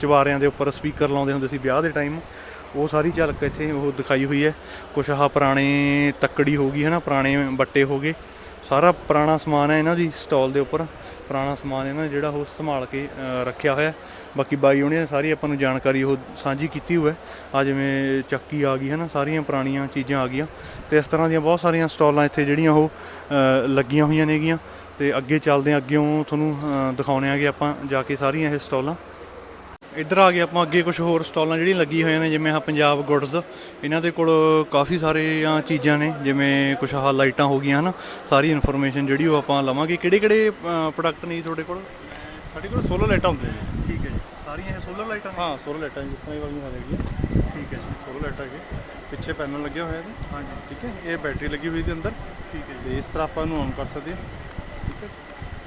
ਚਵਾਰਿਆਂ ਦੇ ਉੱਪਰ ਸਪੀਕਰ ਲਾਉਂਦੇ ਹੁੰਦੇ ਸੀ ਵਿਆਹ ਦੇ ਟਾਈਮ, ਉਹ ਸਾਰੀ ਝਲਕ ਇੱਥੇ ਉਹ ਦਿਖਾਈ ਹੋਈ ਹੈ। ਕੁਛ ਆਹ ਪੁਰਾਣੇ ਤੱਕੜੀ ਹੋ ਗਈ ਹੈ ਨਾ, ਪੁਰਾਣੇ ਬੱਟੇ ਹੋ ਗਏ। ਸਾਰਾ ਪੁਰਾਣਾ ਸਮਾਨ ਹੈ ਇਹਨਾਂ ਦੀ ਸਟਾਲ ਦੇ ਉੱਪਰ। ਪੁਰਾਣਾ ਸਮਾਨ ਇਹਨਾਂ ਨੇ ਜਿਹੜਾ ਉਹ ਸੰਭਾਲ ਕੇ ਰੱਖਿਆ ਹੋਇਆ। ਬਾਕੀ ਬਾਈ ਉਹਨੇ ਸਾਰੀ ਆਪਾਂ ਨੂੰ ਜਾਣਕਾਰੀ ਉਹ ਸਾਂਝੀ ਕੀਤੀ ਹੋਈ ਹੈ। ਆ ਜਿਵੇਂ ਚੱਕੀ ਆ ਗਈ ਹੈ ਨਾ ਸਾਰੀਆਂ ਪੁਰਾਣੀਆਂ ਚੀਜ਼ਾਂ ਆ ਗਈਆਂ। ਤੇ ਇਸ ਤਰ੍ਹਾਂ ਦੀਆਂ ਬਹੁਤ ਸਾਰੀਆਂ ਸਟਾਲਾਂ ਇੱਥੇ ਜਿਹੜੀਆਂ ਉਹ ਲੱਗੀਆਂ ਹੋਈਆਂ ਨੇਗੀਆਂ। ਤੇ ਅੱਗੇ ਚੱਲਦੇ ਹਾਂ ਅੱਗੇੋਂ ਤੁਹਾਨੂੰ ਅ, ਦਿਖਾਉਣੇ ਆਗੇ ਆਪਾਂ ਜਾ ਕੇ ਸਾਰੀਆਂ ਇਹ ਸਟਾਲਾਂ। ਇੱਧਰ ਆ ਗਏ ਆਪਾਂ ਅੱਗੇ ਕੁਝ ਹੋਰ ਸਟਾਲਾਂ ਜਿਹੜੀਆਂ ਲੱਗੀਆਂ ਹੋਈਆਂ ਨੇ ਜਿਵੇਂ ਆਹ ਪੰਜਾਬ ਗੁੱਡਸ ਇਹਨਾਂ ਦੇ ਕੋਲ ਕਾਫੀ ਸਾਰੀਆਂ ਚੀਜ਼ਾਂ ਨੇ ਜਿਵੇਂ ਕੁਝ ਆਹ ਲਾਈਟਾਂ ਹੋ ਗਈਆਂ ਹਨ ਸਾਰੀ ਇਨਫੋਰਮੇਸ਼ਨ ਜਿਹੜੀ ਉਹ ਆਪਾਂ ਲਵਾਂਗੇ। ਕਿਹੜੇ ਕਿਹੜੇ ਪ੍ਰੋਡਕਟ ਨੇ ਜੀ ਤੁਹਾਡੇ ਕੋਲ? ਸਾਡੇ ਕੋਲ ਸੋਲਰ ਲਾਈਟਾਂ ਹੁੰਦੀਆਂ ਜੀ। ਠੀਕ ਹੈ ਜੀ। ਸਾਰੀਆਂ ਇਹ ਸੋਲਰ ਲਾਈਟਾਂ ਨੇ? ਹਾਂ ਸੋਲਰ ਲਾਈਟਾਂ ਜਿਸ ਤਰ੍ਹਾਂ ਇਹ ਵਾਲੀਆਂ ਹੈਗੀਆਂ ਠੀਕ ਹੈ ਜੀ। ਸੋਲਰ ਲਾਈਟਾਂ ਹੈਗੇ ਪਿੱਛੇ ਪੈਨਲ ਲੱਗਿਆ ਹੋਇਆ ਇਹਦੇ ਹਾਂਜੀ ਠੀਕ ਹੈ ਇਹ ਬੈਟਰੀ ਲੱਗੀ ਹੋਈ ਇਹਦੇ ਅੰਦਰ। ਠੀਕ ਹੈ ਤੇ ਇਸ ਤਰ੍ਹਾਂ ਆਪਾਂ ਇਹਨੂੰ ਆਨ ਕਰ ਸਕਦੇ ਹਾਂ। ਠੀਕ ਹੈ।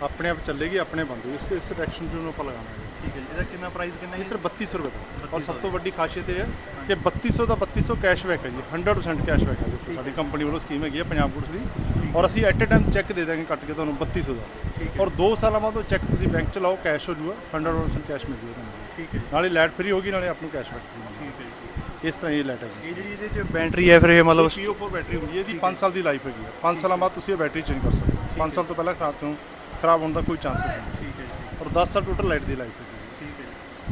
ਆਪਣੇ ਆਪ ਚੱਲੇਗੀ ਆਪਣੇ ਬੰਦ ਇਸ ਇਸ ਡਾਇਰੈਕਸ਼ਨ 'ਚ ਉਹਨੂੰ ਆਪਾਂ ਹੈ ਠੀਕ ਹੈ ਜੀ। ਇਹਦਾ ਕਿੰਨਾ ਪ੍ਰਾਈਸ ਕਿੰਨਾ ਇਹ ਜੀ? ਸਿਰਫ 3200 ਰੁਪਏ ਦਾ। ਔਰ 3200 ਸਭ ਤੋਂ ਵੱਡੀ ਖਾਸੀਅਤ ਇਹ ਹੈ ਕਿ 3200 ਦਾ 3200 ਕੈਸ਼ਬੈਕ ਹੈ ਜੀ। 100% ਕੈਸ਼ਬੈਕ ਹੈ ਦੇਖੋ ਸਾਡੀ ਕੰਪਨੀ ਵੱਲੋਂ ਸਕੀਮ ਹੈਗੀ ਹੈ ਪੰਜਾਬ ਗੁੱਡਸ ਦੀ। ਔਰ ਅਸੀਂ ਐਟ ਅ ਟਾਈਮ ਚੈੱਕ ਦੇ ਦਾਂਗੇ ਕੱਟ ਕੇ ਤੁਹਾਨੂੰ 3200 ਦਾ। ਔਰ 2 ਸਾਲਾਂ ਬਾਅਦ ਉਹ ਚੈੱਕ ਤੁਸੀਂ ਬੈਂਕ ਚ ਲਾਓ ਕੈਸ਼ ਹੋ ਜੂਗਾ। 100% ਕੈਸ਼ ਮਿਲ ਜੂਗਾ ਤੁਹਾਨੂੰ। ਠੀਕ ਹੈ ਨਾਲੇ ਲੈਟ ਫ੍ਰੀ ਹੋਗੀ ਨਾਲੇ ਆਪ ਨੂੰ ਕੈਸ਼ਬੈਕ ਠੀਕ ਹੈ ਜੀ। ਇਸ ਤਰ੍ਹਾਂ ਇਹ ਲੈਟ ਹੈ ਇਹ ਜਿਹੜੀ ਇਹਦੇ ਚ ਬੈਟਰੀ ਹੈ ਫਿਰ ਇਹ ਮਤਲਬ ਪੀਓ4 ਬੈਟਰੀ ਹੁੰਦੀ ਹੈ। ਇਹਦੀ 5 ਸਾਲ ਦੀ ਲਾਈਫ ਹੈਗੀ ਹੈ। 5 ਸਾਲਾਂ ਬਾਅਦ ਤੁਸੀਂ ਇਹ ਬੈਟਰੀ ਚੇਂਜ ਕਰ ਸਕਦੇ ਹੋ। 5 ਸਾਲ ਤੋਂ ਪਹਿਲਾਂ ਖਰਾਬ ਤੋਂ ਖਰਾਬ ਹੋਣ ਦਾ ਕੋਈ ਚਾਂਸ ਨਹੀਂ ਹੈ। ਜੀ ਔਰ 10 ਸਾਲ ਟੋਟਲ ਲਾਈਟ ਦੀ ਲਾਈਫ ਹੈ ਠੀਕ ਹੈ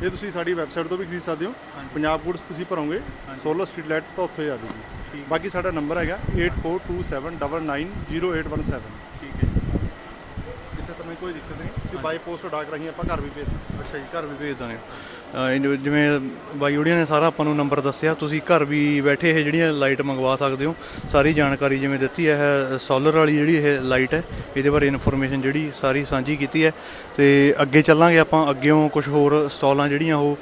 ਇਹ ਤੁਸੀਂ ਸਾਡੀ ਵੈਬਸਾਈਟ ਤੋਂ ਵੀ ਖਰੀਦ ਸਕਦੇ ਹੋ। ਪੰਜਾਬ ਗੁੱਡਸ ਤੁਸੀਂ ਭਰੋਗੇ ਸੋਲਰ ਸਟਰੀਟ ਲਾਈਟ ਤਾਂ ਉੱਥੇ ਆ ਜਾਊਗੀ। ਬਾਕੀ ਸਾਡਾ ਨੰਬਰ ਹੈਗਾ 8427990817 ਠੀਕ ਹੈ ਜੀ। ਕਿਸੇ ਤਰ੍ਹਾਂ ਕੋਈ ਦਿੱਕਤ ਨਹੀਂ। ਤੁਸੀਂ ਬਾਈ ਪੋਸਟ ਡਾਕ ਰਹੀ ਆਪਾਂ ਘਰ ਵੀ ਭੇਜ ਅੱਛਾ ਜੀ ਘਰ ਵੀ ਭੇਜ ਦਾਂਗੇ ਅਹ ਜਿਵੇਂ- ਬਾਈ ਉਹੜੀਆਂ ਨੇ ਸਾਰਾ ਆਪਾਂ ਨੂੰ ਨੰਬਰ ਦੱਸਿਆ, ਤੁਸੀਂ ਘਰ ਵੀ ਬੈਠੇ ਇਹ ਜਿਹੜੀਆਂ ਲਾਈਟ ਮੰਗਵਾ ਸਕਦੇ ਹੋ। ਸਾਰੀ ਜਾਣਕਾਰੀ ਜਿਵੇਂ ਦਿੱਤੀ ਹੈ, ਇਹ ਸੋਲਰ ਵਾਲੀ ਜਿਹੜੀ ਇਹ ਲਾਈਟ ਹੈ, ਇਹਦੇ ਬਾਰੇ ਇਨਫੋਰਮੇਸ਼ਨ ਜਿਹੜੀ ਸਾਰੀ ਸਾਂਝੀ ਕੀਤੀ ਹੈ। ਤੇ ਅੱਗੇ ਚੱਲਾਂਗੇ ਆਪਾਂ ਅੱਗੇੋਂ ਕੁਝ ਹੋਰ ਸਟਾਲਾਂ ਜਿਹੜੀਆਂ ਉਹ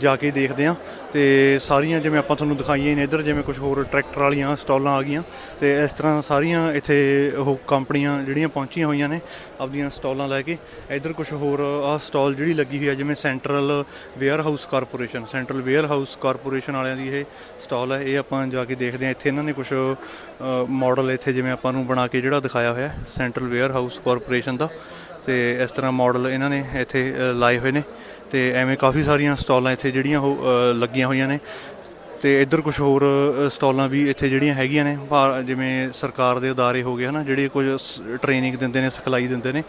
ਜਾ ਕੇ ਦੇਖਦੇ ਹਾਂ। ਤੇ ਸਾਰੀਆਂ ਜਿਵੇਂ ਆਪਾਂ ਤੁਹਾਨੂੰ ਦਿਖਾਈਆਂ ਨੇ ਇੱਧਰ, ਜਿਵੇਂ ਕੁਝ ਹੋਰ ਟਰੈਕਟਰ ਵਾਲੀਆਂ ਸਟਾਲਾਂ ਆ ਗਈਆਂ। ਤੇ ਇਸ ਤਰ੍ਹਾਂ ਸਾਰੀਆਂ ਇੱਥੇ ਉਹ ਕੰਪਨੀਆਂ ਜਿਹੜੀਆਂ ਪਹੁੰਚੀਆਂ ਹੋਈਆਂ ਨੇ ਆਪਦੀਆਂ ਸਟਾਲਾਂ ਲੈ ਕੇ। ਇੱਧਰ ਕੁਝ ਹੋਰ ਆ ਸਟਾਲ ਜਿਹੜੀ ਲੱਗੀ ਹੋਈ ਹੈ ਜਿਵੇਂ central warehouse corporation, central warehouse corporation ਵਾਲਿਆਂ ਦੀ ਇਹ ਸਟਾਲ ਹੈ ਇਹ ਆਪਾਂ ਜਾ ਕੇ ਦੇਖਦੇ ਹਾਂ। ਇੱਥੇ ਇਹਨਾਂ ਨੇ ਕੁਝ ਮਾਡਲ ਇੱਥੇ ਜਿਵੇਂ ਆਪਾਂ ਨੂੰ ਬਣਾ ਕੇ ਜਿਹੜਾ ਦਿਖਾਇਆ ਹੋਇਆ, ਸੈਂਟਰਲ ਵੇਅਰ ਹਾਊਸ ਕਾਰਪੋਰੇਸ਼ਨ ਦਾ। ਤੇ ਇਸ ਤਰ੍ਹਾਂ ਮਾਡਲ ਇਹਨਾਂ ਨੇ ਇੱਥੇ ਲਾਏ ਹੋਏ ਨੇ। ਤੇ ਐਵੇਂ ਕਾਫੀ ਸਾਰੀਆਂ ਸਟਾਲਾਂ ਇੱਥੇ ਜਿਹੜੀਆਂ ਉਹ ਅ, ਲੱਗੀਆਂ ਹੋਈਆਂ ਨੇ ਤੇ ਇੱਧਰ ਕੁਝ ਹੋਰ ਅ, ਸਟਾਲਾਂ ਵੀ ਇੱਥੇ ਜਿਹੜੀਆਂ ਹੈਗੀਆਂ ਨੇ ਭਾ- ਜਿਵੇਂ ਸਰਕਾਰ ਦੇ ਅਦਾਰੇ ਹੋ ਗਏ ਹਨਾ ਜਿਹੜੇ ਕੁਝ ਟ੍ਰੇਨਿੰਗ ਦਿੰਦੇ ਨੇ ਸਿਖਲਾਈ ਦਿੰਦੇ ਨੇ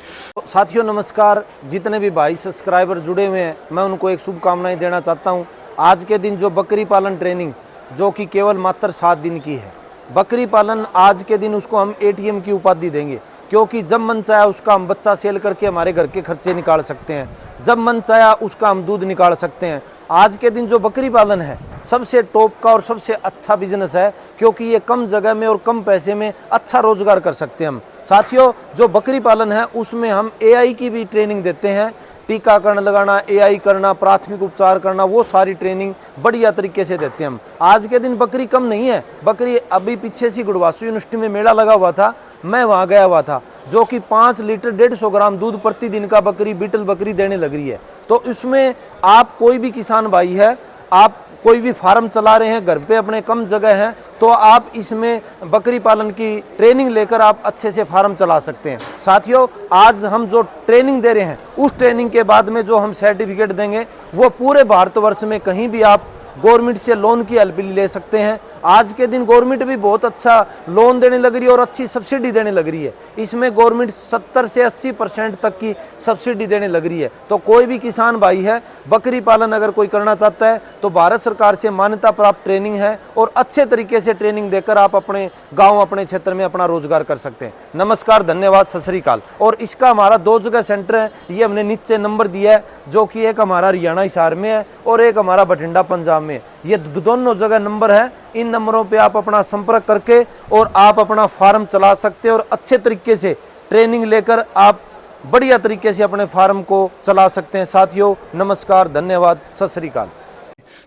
साथियों नमस्कार जितने भी भाई सब्सक्राइबर जुड़े हुए हैं मैं उनको एक शुभकामनाएं देना चाहता हूं आज के दिन जो बकरी पालन ट्रेनिंग जो कि केवल मात्र सात दिन की है बकरी पालन आज के दिन उसको हम एटीएम की उपाधि देंगे क्योंकि जब मन चाहे उसका हम बच्चा सेल करके हमारे घर के खर्चे निकाल सकते हैं। जब मन चाहे उसका हम दूध निकाल सकते हैं। आज के दिन जो बकरी पालन है, सबसे टॉप का और सबसे अच्छा बिज़नेस है, क्योंकि ये कम जगह में और कम पैसे में अच्छा रोज़गार कर सकते हैं हम। साथियों, जो बकरी पालन है, उसमें हम एआई की भी ट्रेनिंग देते हैं। टीकाकरण लगाना एआई करना, प्राथमिक उपचार करना, वो सारी ट्रेनिंग बढ़िया तरीके से देते हैं हम। आज के दिन बकरी कम नहीं है। बकरी अभी पीछे सी गुड़वासु यूनिवर्सिटी में मेला लगा हुआ था। मैं वहाँ गया हुआ था, जो कि पाँच लीटर डेढ़ सौ ग्राम दूध प्रतिदिन का बकरी, बीटल बकरी देने लग रही है। तो इसमें आप कोई भी किसान भाई है, आप कोई भी फार्म चला रहे हैं, घर पे अपने कम जगह हैं तो आप इसमें बकरी पालन की ट्रेनिंग लेकर आप अच्छे से फार्म चला सकते हैं। साथियों, आज हम जो ट्रेनिंग दे रहे हैं, उस ट्रेनिंग के बाद में जो हम सर्टिफिकेट देंगे, वो पूरे भारतवर्ष में कहीं भी आप गवर्नमेंट से लोन की हेल्प ले सकते हैं। आज के दिन गवर्नमेंट भी बहुत अच्छा लोन देने लग रही है और अच्छी सब्सिडी देने लग रही है। इसमें गवर्नमेंट 70 से 80 परसेंट तक की सब्सिडी देने लग रही है। तो कोई भी किसान भाई है, बकरी पालन अगर कोई करना चाहता है तो भारत सरकार से मान्यता प्राप्त ट्रेनिंग है और अच्छे तरीके से ट्रेनिंग देकर आप अपने गाँव, अपने क्षेत्र में अपना रोज़गार कर सकते हैं। नमस्कार, धन्यवाद, सत श्रीकाल और इसका हमारा दो जगह सेंटर है, ये हमने नीचे नंबर दिया है, जो कि एक हमारा हरियाणा हिसार में है और एक हमारा बठिंडा पंजाब में है। ये दो- दोनों जगह नंबर है इन नंबरों पे आप अपना संपर्क करके और आप अपना फार्म चला सकते हैं और अच्छे तरीके से ट्रेनिंग लेकर आप बढ़िया तरीके से अपने फार्म को चला सकते हैं साथियों नमस्कार धन्यवाद सत श्रीकाल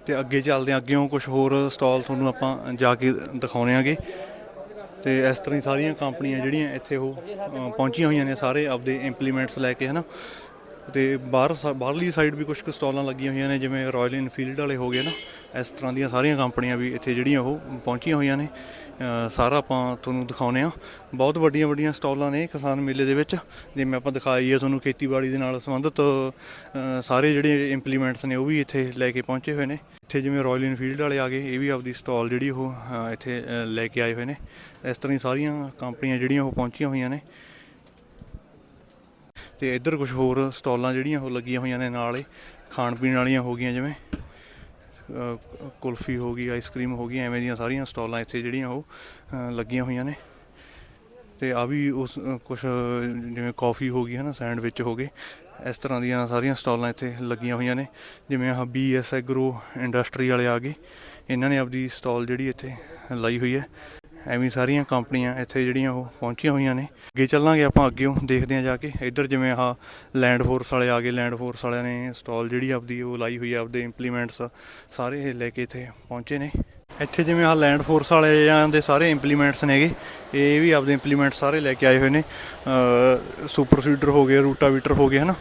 ਤੇ ਅੱਗੇ ਚੱਲਦੇ ਹਾਂ ਅੱਗੇੋਂ ਕੁਝ ਹੋਰ ਸਟਾਲ ਤੁਹਾਨੂੰ ਆਪਾਂ ਜਾ ਕੇ ਦਿਖਾਉਣੇ ਆਗੇ ਤੇ ਇਸ ਤਰ੍ਹਾਂ ਹੀ ਸਾਰੀਆਂ ਕੰਪਨੀਆਂ ਜਿਹੜੀਆਂ ਇੱਥੇ ਉਹ ਅ, ਪਹੁੰਚੀਆਂ ਹੋਈਆਂ ਨੇ ਸਾਰੇ ਆਪਦੇ ਇੰਪਲੀਮੈਂਟਸ ਲੈ ਕੇ ਹਨਾ ਤੇ ਬਾਹਰ ਸਾ- ਬਾਹਰਲੀ ਸਾਈਡ ਵੀ ਕੁਝ ਕੁ ਸਟਾਲਾਂ ਲੱਗੀਆਂ ਹੋਈਆਂ ਨੇ, ਜਿਵੇਂ ਰਾਇਲ ਇਨਫੀਲਡ ਵਾਲੇ ਹੋ ਗਏ ਨਾ, ਇਸ ਤਰ੍ਹਾਂ ਦੀਆਂ ਸਾਰੀਆਂ ਕੰਪਨੀਆਂ ਵੀ ਇੱਥੇ ਜਿਹੜੀਆਂ ਉਹ ਪਹੁੰਚੀਆਂ ਹੋਈਆਂ ਨੇ। ਸਾਰਾ ਆਪਾਂ ਤੁਹਾਨੂੰ ਦਿਖਾਉਨੇ ਆ ਬਹੁਤ ਵੱਡੀਆਂ ਵੱਡੀਆਂ ਸਟਾਲਾਂ ਨੇ ਕਿਸਾਨ ਮੇਲੇ ਦੇ ਵਿੱਚ। ਜਿਵੇਂ ਆਪਾਂ ਦਿਖਾਈ ਹੈ ਤੁਹਾਨੂੰ ਖੇਤੀਬਾੜੀ ਦੇ ਨਾਲ ਸੰਬੰਧਿਤ ਸਾਰੇ ਜਿਹੜੇ ਇੰਪਲੀਮੈਂਟਸ ਨੇ ਉਹ ਵੀ ਇੱਥੇ ਲੈ ਕੇ ਪਹੁੰਚੇ ਹੋਏ ਨੇ। ਇੱਥੇ ਜਿਵੇਂ ਰਾਇਲ ਇਨਫੀਲਡ ਵਾਲੇ ਆ ਗਏ, ਇਹ ਵੀ ਆਪਦੀ ਸਟਾਲ ਜਿਹੜੀ ਉਹ ਇੱਥੇ ਲੈ ਕੇ ਆਏ ਹੋਏ ਨੇ। ਇਸ ਤਰ੍ਹਾਂ ਹੀ ਸਾਰੀਆਂ ਕੰਪਨੀਆਂ ਜਿਹੜੀਆਂ ਉਹ ਪਹੁੰਚੀਆਂ ਹੋਈਆਂ ਨੇ। ਤੇ ਇੱਧਰ ਕੁਝ ਹੋਰ ਸਟਾਲਾਂ ਜਿਹੜੀਆਂ ਉਹ ਲੱਗੀਆਂ ਹੋਈਆਂ ਨੇ ਨਾਲ ਹੀ ਖਾਣ ਪੀਣ ਵਾਲੀਆਂ ਹੋ ਗਈਆਂ ਜਿਵੇਂ ਕੁਲਫੀ ਹੋ ਗਈ ਆਈਸਕ੍ਰੀਮ ਹੋ ਗਈ ਐਵੇਂ ਦੀਆਂ ਸਾਰੀਆਂ ਸਟਾਲਾਂ ਇੱਥੇ ਜਿਹੜੀਆਂ ਉਹ ਲੱਗੀਆਂ ਹੋਈਆਂ ਨੇ। ਤੇ ਆ ਵੀ ਉਸ ਕੁਝ ਜਿਵੇਂ ਕਾਫੀ ਹੋ ਗਈ ਹੈ ਨਾ ਸੈਂਡਵਿਚ ਹੋ ਗਏ, ਇਸ ਤਰ੍ਹਾਂ ਦੀਆਂ ਸਾਰੀਆਂ ਸਟਾਲਾਂ ਇੱਥੇ ਲੱਗੀਆਂ ਹੋਈਆਂ ਨੇ। ਜਿਵੇਂ ਆਹ ਬੀਐਸ ਐਗਰੋ ਇੰਡਸਟਰੀ ਵਾਲੇ ਆ ਗਏ, ਇਹਨਾਂ ਨੇ ਆਪਦੀ ਸਟਾਲ ਜਿਹੜੀ ਇੱਥੇ ਲਾਈ ਹੋਈ ਹੈ। ਐਵੇਂ ਸਾਰੀਆਂ ਕੰਪਨੀਆਂ ਇੱਥੇ ਜਿਹੜੀਆਂ ਉਹ ਪਹੁੰਚੀਆਂ ਹੋਈਆਂ ਨੇ। ਅੱਗੇ ਚੱਲਾਂਗੇ ਆਪਾਂ ਅੱਗੇੋਂ ਦੇਖਦੇ ਹਾਂ ਜਾ ਕੇ। ਇੱਧਰ ਜਿਵੇਂ ਆਹ ਲੈਂਡ ਫੋਰਸ ਵਾਲੇ ਆ ਗਏ। ਲੈਂਡ ਫੋਰਸ ਵਾਲਿਆਂ ਨੇ ਸਟਾਲ ਜਿਹੜੀ ਆਪਦੀ ਉਹ ਲਾਈ ਹੋਈ ਆ, ਆਪਦੇ ਇੰਪਲੀਮੈਂਟਸ ਸਾਰੇ ਲੈ ਕੇ ਇੱਥੇ ਪਹੁੰਚੇ ਨੇ। ਇੱਥੇ ਜਿਵੇਂ ਆਹ ਲੈਂਡ ਫੋਰਸ ਵਾਲਿਆਂ ਦੇ ਸਾਰੇ ਇੰਪਲੀਮੈਂਟਸ ਨੇਗੇ ਇਹ ਵੀ ਆਪਦੇ ਇੰਪਲੀਮੈਂਟ ਸਾਰੇ ਲੈ ਕੇ ਆਏ ਹੋਏ ਨੇ। ਸੁਪਰ ਸੀਡਰ ਹੋ ਗਏ, ਰੂਟਾਵੀਟਰ ਹੋ ਗਏ, ਹਨਾ।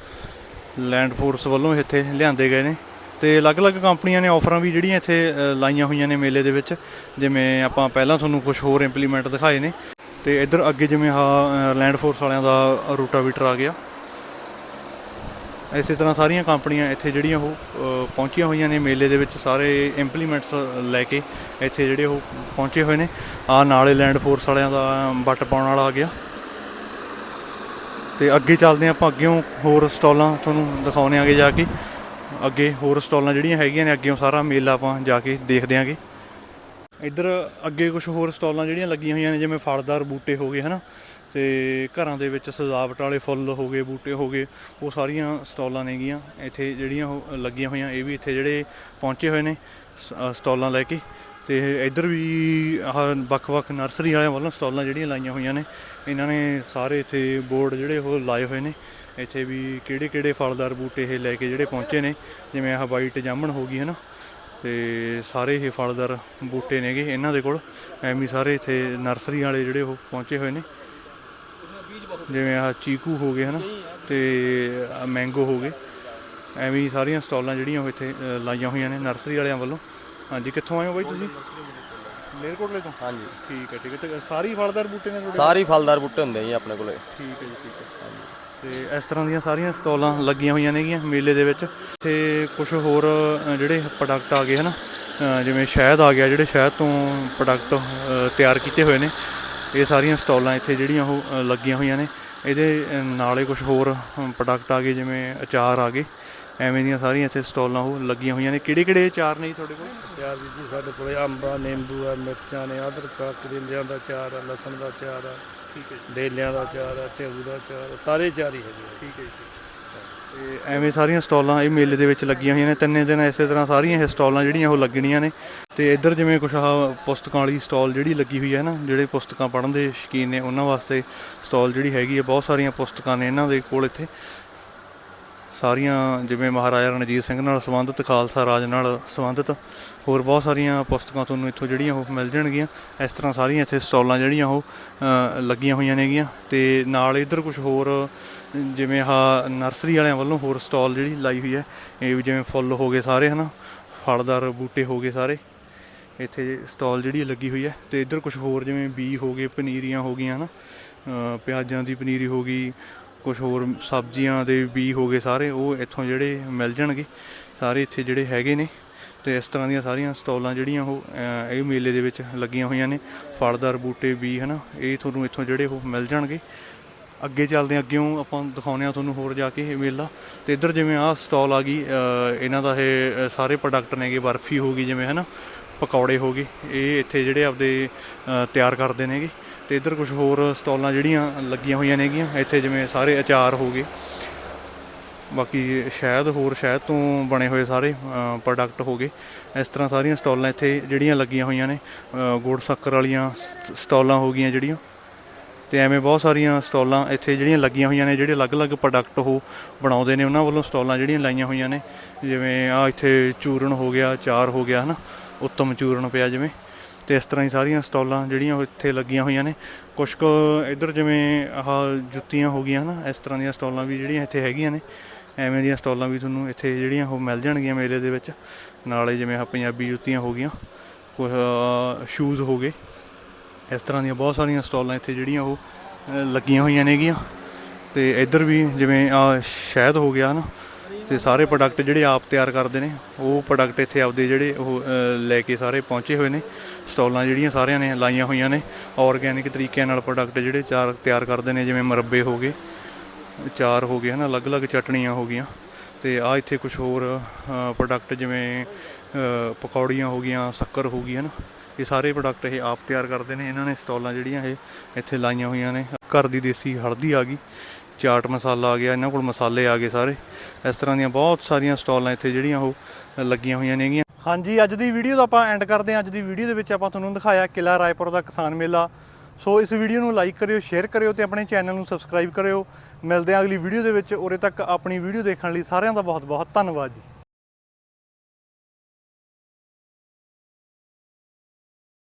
ਲੈਂਡ ਫੋਰਸ ਵੱਲੋਂ ਇੱਥੇ ਲਿਆਂਦੇ ਗਏ ਨੇ। ਤੇ ਅਲੱਗ-ਅਲੱਗ ਕੰਪਨੀਆਂ ਨੇ ਆਫਰਾਂ ਵੀ ਜਿਹੜੀਆਂ ਇੱਥੇ ਲਾਈਆਂ ਹੋਈਆਂ ਨੇ ਮੇਲੇ ਦੇ ਵਿੱਚ। ਜਿਵੇਂ ਆਪਾਂ ਪਹਿਲਾਂ ਤੁਹਾਨੂੰ ਕੁਝ ਹੋਰ ਇੰਪਲੀਮੈਂਟ ਦਿਖਾਏ ਨੇ। ਤੇ ਇੱਧਰ ਅੱਗੇ ਜਿਵੇਂ ਆਹ ਲੈਂਡ ਫੋਰਸ ਵਾਲਿਆਂ ਦਾ ਰੂਟਾਵੀਟਰ ਆ ਗਿਆ। ਇਸੇ ਤਰ੍ਹਾਂ ਸਾਰੀਆਂ ਕੰਪਨੀਆਂ ਇੱਥੇ ਜਿਹੜੀਆਂ ਉਹ ਪਹੁੰਚੀਆਂ ਹੋਈਆਂ ਨੇ ਮੇਲੇ ਦੇ ਵਿੱਚ। ਸਾਰੇ ਇੰਪਲੀਮੈਂਟਸ ਲੈ ਕੇ ਇੱਥੇ ਜਿਹੜੇ ਉਹ ਪਹੁੰਚੇ ਹੋਏ ਨੇ। ਆ ਨਾਲੇ ਲੈਂਡ ਫੋਰਸ ਵਾਲਿਆਂ ਦਾ ਬੱਟ ਪਾਉਣ ਵਾਲਾ ਆ ਗਿਆ। ਤੇ ਅੱਗੇ ਚੱਲਦੇ ਹਾਂ ਆਪਾਂ ਅੱਗੇੋਂ ਹੋਰ ਸਟਾਲਾਂ ਤੁਹਾਨੂੰ ਦਿਖਾਉਣੇ ਆਗੇ ਜਾ ਕੇ। ਅੱਗੇ ਹੋਰ ਸਟਾਲਾਂ ਜਿਹੜੀਆਂ ਹੈਗੀਆਂ ਨੇ ਅੱਗੇੋਂ ਸਾਰਾ ਮੇਲਾ ਆਪਾਂ ਜਾ ਕੇ ਦੇਖਦੇ ਆਂਗੇ ਇੱਧਰ ਅੱਗੇ ਕੁਝ ਹੋਰ ਸਟਾਲਾਂ ਜਿਹੜੀਆਂ ਲੱਗੀਆਂ ਹੋਈਆਂ ਨੇ ਜਿਵੇਂ ਫਲਦਾਰ ਬੂਟੇ ਹੋ ਗਏ ਹਨਾ? ਤੇ ਘਰਾਂ ਦੇ ਵਿੱਚ ਸਜਾਵਟ ਵਾਲੇ ਫੁੱਲ ਹੋ ਗਏ ਬੂਟੇ ਹੋ ਗਏ ਉਹ ਸਾਰੀਆਂ ਸਟਾਲਾਂ ਨੇਗੀਆਂ ਇੱਥੇ ਜਿਹੜੀਆਂ ਉਹ ਲੱਗੀਆਂ ਹੋਈਆਂ ਇਹ ਵੀ ਇੱਥੇ ਜਿਹੜੇ ਪਹੁੰਚੇ ਹੋਏ ਨੇ ਸ- ਅ, ਸਟਾਲਾਂ ਲੈ ਕੇ। ਤੇ ਇੱਧਰ ਵੀ ਆਹ ਵੱਖ-ਵੱਖ ਨਰਸਰੀ ਵਾਲਿਆਂ ਵੱਲੋਂ ਸਟਾਲਾਂ ਜਿਹੜੀਆਂ ਲਾਈਆਂ ਹੋਈਆਂ ਨੇ ਇਹਨਾਂ ਨੇ ਸਾਰੇ ਇੱਥੇ ਬੋਰਡ ਜਿਹੜੇ ਉਹ ਲਾਏ ਹੋਏ ਨੇ। ਇੱਥੇ ਵੀ ਕਿਹੜੇ-ਕਿਹੜੇ ਫਲਦਾਰ ਬੂਟੇ ਇਹ ਲੈ ਕੇ ਜਿਹੜੇ ਪਹੁੰਚੇ ਨੇ ਜਿਵੇਂ ਆਹ ਵਾਈਟ ਜਾਮਣ ਹੋ ਗਈ ਹੈ ਨਾ ਤੇ ਸਾਰੇ ਇਹ ਫਲਦਾਰ ਬੂਟੇ ਨੇਗੇ ਇਹਨਾਂ ਦੇ ਕੋਲ। ਐਵੇਂ ਸਾਰੇ ਇੱਥੇ ਨਰਸਰੀ ਵਾਲੇ ਜਿਹੜੇ ਉਹ ਪਹੁੰਚੇ ਹੋਏ ਨੇ। ਜਿਵੇਂ ਆਹ ਚੀਕੂ ਹੋ ਗਏ ਹਨਾ? ਤੇ ਮੈਂਗੋ ਹੋ ਗਏ। ਐਵੇਂ ਸਾਰੀਆਂ ਸਟਾਲਾਂ ਜਿਹੜੀਆਂ ਉਹ ਇੱਥੇ ਲਾਈਆਂ ਹੋਈਆਂ ਨੇ ਨਰਸਰੀ ਵਾਲਿਆਂ ਵੱਲੋਂ। ਹਾਂਜੀ ਕਿੱਥੋਂ ਆਏ ਹੋ ਬਾਈ ਤੁਸੀਂ? ਲੇਰਕੋਟਲੇ ਤੋਂ? ਹਾਂਜੀ। ਠੀਕ ਹੈ ਠੀਕ ਹੈ। ਤੇ ਸਾਰੀ ਫਲਦਾਰ ਬੂਟੇ ਨੇ ਤੁਹਾਡੇ ਸਾਰੀ ਫਲਦਾਰ ਬੂਟੇ ਹੁੰਦੇ ਜੀ ਆਪਣੇ ਕੋਲੇ। ਠੀਕ ਹੈ ਜੀ ਠੀਕ ਹੈ। ਤੇ ਇਸ ਤਰ੍ਹਾਂ ਦੀਆਂ ਸਾਰੀਆਂ ਸਟਾਲਾਂ ਲੱਗੀਆਂ ਹੋਈਆਂ ਨੇਗੀਆਂ ਮੇਲੇ ਦੇ ਵਿੱਚ। ਤੇ ਕੁਝ ਹੋਰ ਜਿਹੜੇ ਪ੍ਰੋਡਕਟ ਆ ਗਏ ਹਨਾ? ਅ, ਜਿਵੇਂ ਸ਼ਹਿਦ ਆ ਗਿਆ ਜਿਹੜੇ ਸ਼ਹਿਦ ਤੋਂ ਪ੍ਰੋਡਕਟ ਤਿਆਰ ਕੀਤੇ ਹੋਏ ਨੇ ਇਹ ਸਾਰੀਆਂ ਸਟਾਲਾਂ ਇੱਥੇ ਜਿਹੜੀਆਂ ਉਹ ਲੱਗੀਆਂ ਹੋਈਆਂ ਨੇ। ਇਹਦੇ ਨਾਲੇ ਕੁਝ ਹੋਰ ਪ੍ਰੋਡਕਟ ਆ ਗਏ ਜਿਵੇਂ ਅਚਾਰ ਆ ਗਏ। ਐਵੇਂ ਦੀਆਂ ਸਾਰੀਆਂ ਇੱਥੇ ਸਟਾਲਾਂ ਉਹ ਲੱਗੀਆਂ ਹੋਈਆਂ ਨੇ। ਕਿਹੜੇ ਕਿਹੜੇ ਅਚਾਰ ਨੇ ਜੀ ਤੁਹਾਡੇ ਕੋਲ? ਚਾਰ ਵੀ ਜੀ ਸਾਡੇ ਕੋਲੇ ਅੰਬ ਆ ਨਿੰਬੂ ਆ ਮਿਰਚਾਂ ਨੇ ਅਦਰਕ ਆ ਕਰੇਲਿਆਂ ਦਾ ਚਾਰ ਆ ਲਸਣ ਦਾ ਚਾਰ ਆ। ਠੀਕ ਹੈ ਡੇਲਿਆਂ ਦਾ ਚਾਰ ਆ ਢੇਊ ਦਾ ਚਾਰ ਆ ਸਾਰੇ ਚਾਰ ਹੀ ਹੈਗੇ ਆ। ਠੀਕ ਹੈ ਜੀ। ਤੇ ਐਵੇਂ ਸਾਰੀਆਂ ਸਟਾਲਾਂ ਇਹ ਮੇਲੇ ਦੇ ਵਿੱਚ ਲੱਗੀਆਂ ਹੋਈਆਂ ਨੇ ਤਿੰਨੇ ਦਿਨ ਇਸੇ ਤਰ੍ਹਾਂ ਸਾਰੀਆਂ ਇਹ ਸਟਾਲਾਂ ਜਿਹੜੀਆਂ ਉਹ ਲੱਗਣੀਆਂ ਨੇ। ਤੇ ਇੱਧਰ ਜਿਵੇਂ ਕੁਛ ਆਹ ਪੁਸਤਕਾਂ ਵਾਲੀ ਸਟਾਲ ਜਿਹੜੀ ਲੱਗੀ ਹੋਈ ਹੈ ਨਾ ਜਿਹੜੇ ਪੁਸਤਕਾਂ ਪੜ੍ਹਨ ਦੇ ਸ਼ੌਕੀਨ ਨੇ ਉਹਨਾਂ ਵਾਸਤੇ ਸਟਾਲ ਜਿਹੜੀ ਹੈਗੀ ਹੈ ਬਹੁਤ ਸਾਰੀਆਂ ਪੁਸਤਕਾਂ ਨੇ ਇਹਨਾਂ ਦੇ ਕੋਲ ਇੱਥੇ। ਸਾਰੀਆਂ ਜਿਵੇਂ ਮਹਾਰਾਜਾ ਰਣਜੀਤ ਸਿੰਘ ਨਾਲ ਸੰਬੰਧਿਤ ਖਾਲਸਾ ਰਾਜ ਨਾਲ ਸੰਬੰਧਿਤ ਹੋਰ ਬਹੁਤ ਸਾਰੀਆਂ ਪੁਸਤਕਾਂ ਤੁਹਾਨੂੰ ਇੱਥੋਂ ਜਿਹੜੀਆਂ ਉਹ ਮਿਲ ਜਾਣਗੀਆਂ। ਇਸ ਤਰ੍ਹਾਂ ਸਾਰੀਆਂ ਇੱਥੇ ਸਟਾਲਾਂ ਜਿਹੜੀਆਂ ਉਹ ਲੱਗੀਆਂ ਹੋਈਆਂ ਨੇਗੀਆਂ। ਤੇ ਨਾਲ ਇੱਧਰ ਕੁਝ ਹੋਰ ਜਿਵੇਂ ਆਹ ਨਰਸਰੀ ਵਾਲਿਆਂ ਵੱਲੋਂ ਹੋਰ ਸਟਾਲ ਜਿਹੜੀ ਲਾਈ ਹੋਈ ਹੈ ਇਹ ਵੀ ਜਿਵੇਂ ਫੁੱਲ ਹੋ ਗਏ ਸਾਰੇ ਹਨਾ? ਫਲਦਾਰ ਬੂਟੇ ਹੋ ਗਏ ਸਾਰੇ। ਇੱਥੇ ਸਟਾਲ ਜਿਹੜੀ ਲੱਗੀ ਹੋਈ ਹੈ। ਤੇ ਇੱਧਰ ਕੁਝ ਹੋਰ ਜਿਵੇਂ ਬੀ ਹੋ ਗਏ ਪਨੀਰੀਆਂ ਹੋ ਗਈਆਂ ਹਨਾ? ਅ, ਪਿਆਜ਼ਾਂ ਦੀ ਪਨੀਰੀ ਹੋ ਗਈ ਕੁਝ ਹੋਰ ਸਬਜ਼ੀਆਂ ਦੇ ਬੀ ਹੋ ਗਏ ਸਾਰੇ ਉਹ ਇੱਥੋਂ ਜਿਹੜੇ ਮਿਲ ਜਾਣਗੇ। ਸਾਰੇ ਇੱਥੇ ਜਿਹੜੇ ਹੈਗੇ ਨੇ। ਤੇ ਇਸ ਤਰ੍ਹਾਂ ਦੀਆਂ ਸਾਰੀਆਂ ਸਟਾਲਾਂ ਜਿਹੜੀਆਂ ਉਹ ਇਹ ਮੇਲੇ ਦੇ ਵਿੱਚ ਲੱਗੀਆਂ ਹੋਈਆਂ ਨੇ। ਫਲਦਾਰ ਬੂਟੇ ਬੀ ਹਨਾ? ਇਹ ਤੁਹਾਨੂੰ ਇੱਥੋਂ ਜਿਹੜੇ ਉਹ ਮਿਲ ਜਾਣਗੇ। ਅੱਗੇ ਚੱਲਦੇ ਹਾਂ ਅੱਗੇੋਂ ਆਪਾਂ ਦਿਖਾਉਂਦੇ ਹਾਂ ਤੁਹਾਨੂੰ ਹੋਰ ਜਾ ਕੇ ਇਹ ਮੇਲਾ। ਤੇ ਇੱਧਰ ਜਿਵੇਂ ਆਹ ਸਟਾਲ ਆ ਗਈ ਇਹਨਾਂ ਦਾ ਇਹ ਸਾਰੇ ਪ੍ਰੋਡਕਟ ਨੇਗੇ ਬਰਫੀ ਹੋ ਗਈ ਜਿਵੇਂ, ਹਨਾ? ਪਕੌੜੇ ਹੋ ਗਏ। ਇਹ ਇੱਥੇ ਜਿਹੜੇ ਆਪਦੇ ਤਿਆਰ ਕਰਦੇ ਨੇਗੇ। ਤੇ ਇੱਧਰ ਕੁਝ ਹੋਰ ਸਟਾਲਾਂ ਜਿਹੜੀਆਂ ਲੱਗੀਆਂ ਹੋਈਆਂ ਨੇਗੀਆਂ। ਇੱਥੇ ਜਿਵੇਂ ਸਾਰੇ ਅਚਾਰ ਹੋ ਗਏ। ਬਾਕੀ ਸ਼ਹਿਦ ਹੋਰ ਸ਼ਹਿਦ ਤੋਂ ਬਣੇ ਹੋਏ ਸਾਰੇ ਪ੍ਰੋਡਕਟ ਹੋ ਗਏ। ਇਸ ਤਰ੍ਹਾਂ ਸਾਰੀਆਂ ਸਟਾਲਾਂ ਇੱਥੇ ਜਿਹੜੀਆਂ ਲੱਗੀਆਂ ਹੋਈਆਂ ਨੇ ਗੁੜ ਸ਼ੱਕਰ ਵਾਲੀਆਂ ਸ- ਸਟਾਲਾਂ ਹੋ ਗਈਆਂ ਜਿਹੜੀਆਂ। ਤੇ ਐਵੇਂ ਬਹੁਤ ਸਾਰੀਆਂ ਸਟਾਲਾਂ ਇੱਥੇ ਜਿਹੜੀਆਂ ਲੱਗੀਆਂ ਹੋਈਆਂ ਨੇ, ਜਿਹੜੇ ਅਲੱਗ-ਅਲੱਗ ਪ੍ਰੋਡਕਟ ਉਹ ਬਣਾਉਂਦੇ ਨੇ, ਉਹਨਾਂ ਵੱਲੋਂ ਸਟਾਲਾਂ ਜਿਹੜੀਆਂ ਲਾਈਆਂ ਹੋਈਆਂ ਨੇ। ਜਿਵੇਂ ਆ ਇੱਥੇ ਚੂਰਨ ਹੋ ਗਿਆ ਚਾਰ ਹੋ ਗਿਆ, ਹਨਾ? ਉੱਤਮ ਚੂਰਨ ਪਿਆ ਜਿਵੇਂ। ਤੇ ਇਸ ਤਰ੍ਹਾਂ ਹੀ ਸਾਰੀਆਂ ਸਟਾਲਾਂ ਜਿਹੜੀਆਂ ਇੱਥੇ ਲੱਗੀਆਂ ਹੋਈਆਂ ਨੇ। ਕੁਛ ਕੁ ਇੱਧਰ ਜਿਵੇਂ ਆਹ ਜੁੱਤੀਆਂ ਹੋ ਗਈਆਂ, ਹਨਾ? ਇਸ ਤਰ੍ਹਾਂ ਦੀਆਂ ਸਟਾਲਾਂ ਵੀ ਜਿਹੜੀਆਂ ਇੱਥੇ ਹੈਗੀਆਂ ਨੇ। ਐਵੇਂ ਦੀਆਂ ਸਟਾਲਾਂ ਵੀ ਤੁਹਾਨੂੰ ਇੱਥੇ ਜਿਹੜੀਆਂ ਉਹ ਮਿਲ ਜਾਣਗੀਆਂ ਮੇਲੇ ਦੇ ਵਿੱਚ। ਨਾਲੇ ਜਿਵੇਂ ਆਹ ਪੰਜਾਬੀ ਜੁੱਤੀਆਂ ਹੋ ਗਈਆਂ ਕੁਝ ਸ਼ੂਜ਼ ਹੋ ਗਏ। ਇਸ ਤਰ੍ਹਾਂ ਦੀਆਂ ਬਹੁਤ ਸਾਰੀਆਂ ਸਟਾਲਾਂ ਇੱਥੇ ਜਿਹੜੀਆਂ ਉਹ ਲੱਗੀਆਂ ਹੋਈਆਂ ਨੇਗੀਆਂ। ਤੇ ਇੱਧਰ ਵੀ ਜਿਵੇਂ ਆ ਸ਼ਹਿਦ ਹੋ ਗਿਆ ਨਾ, ਤੇ ਸਾਰੇ ਪ੍ਰੋਡਕਟ ਜਿਹੜੇ ਆਪ ਤਿਆਰ ਕਰਦੇ ਨੇ, ਉਹ ਪ੍ਰੋਡਕਟ ਇੱਥੇ ਆਪਦੇ ਜਿਹੜੇ ਉਹ ਲੈ ਕੇ ਸਾਰੇ ਪਹੁੰਚੇ ਹੋਏ ਨੇ। ਸਟਾਲਾਂ ਜਿਹੜੀਆਂ ਸਾਰਿਆਂ ਨੇ ਲਾਈਆਂ ਹੋਈਆਂ ਨੇ। ਆਰਗੈਨਿਕ ਤਰੀਕਿਆਂ ਨਾਲ ਪ੍ਰੋਡਕਟ ਜਿਹੜੇ ਚਾਰ ਤਿਆਰ ਕਰਦੇ ਨੇ, ਜਿਵੇਂ ਮੁਰੱਬੇ ਹੋ ਗਏ ਚਾਰ ਹੋ ਗਏ ਹਨ, ਅਲੱਗ-ਅਲੱਗ ਚਟਣੀਆਂ ਹੋ ਗਈਆਂ ਤੇ ਆ ਇੱਥੇ ਕੁਝ ਹੋਰ ਪ੍ਰੋਡਕਟ ਜਿਵੇਂ ਪਕੌੜੀਆਂ ਹੋ ਗਈਆਂ, ਸ਼ੱਕਰ ਹੋ ਗਈ ਹਨ, ਇਹ ਸਾਰੇ ਪ੍ਰੋਡਕਟ ਇਹ ਆਪ ਤਿਆਰ ਕਰਦੇ ਨੇ, ਇਹਨਾਂ ਨੇ ਸਟਾਲਾਂ ਜਿਹੜੀਆਂ ਇਹ ਇੱਥੇ ਲਾਈਆਂ ਹੋਈਆਂ ਨੇ। ਘਰ ਦੀ ਦੇਸੀ ਹਲਦੀ ਆ ਗਈ, ਚਾਟ ਮਸਾਲਾ ਆ ਗਿਆ, ਇਹਨਾਂ ਕੋਲ ਮਸਾਲੇ ਆ ਗਏ ਸਾਰੇ। ਇਸ ਤਰ੍ਹਾਂ ਦੀਆਂ ਬਹੁਤ ਸਾਰੀਆਂ ਸਟਾਲਾਂ ਇੱਥੇ ਜਿਹੜੀਆਂ ਉਹ ਲੱਗੀਆਂ ਹੋਈਆਂ ਨੇਗੀਆਂ ਹਾਂਜੀ, ਅੱਜ ਦੀ ਵੀਡੀਓ ਦਾ ਆਪਾਂ ਐਂਡ ਕਰਦੇ ਹਾਂ। ਅੱਜ ਦੀ ਵੀਡੀਓ ਦੇ ਵਿੱਚ ਆਪਾਂ ਤੁਹਾਨੂੰ ਦਿਖਾਇਆ ਕਿਲਾ ਰਾਏਪੁਰ ਦਾ ਕਿਸਾਨ ਮੇਲਾ। ਸੋ ਇਸ ਵੀਡੀਓ ਨੂੰ ਲਾਈਕ ਕਰਿਓ ਸ਼ੇਅਰ ਕਰਿਓ ਤੇ ਆਪਣੇ ਚੈਨਲ ਨੂੰ ਸਬਸਕ੍ਰਾਈਬ ਕਰਿਓ। ਮਿਲਦੇ ਹਾਂ ਅਗਲੀ ਵੀਡੀਓ ਦੇ ਵਿੱਚ। ਉਰੇ ਤੱਕ ਆਪਣੀ ਵੀਡੀਓ ਦੇਖਣ ਲਈ ਸਾਰਿਆਂ ਦਾ ਬਹੁਤ ਬਹੁਤ ਧੰਨਵਾਦ ਜੀ।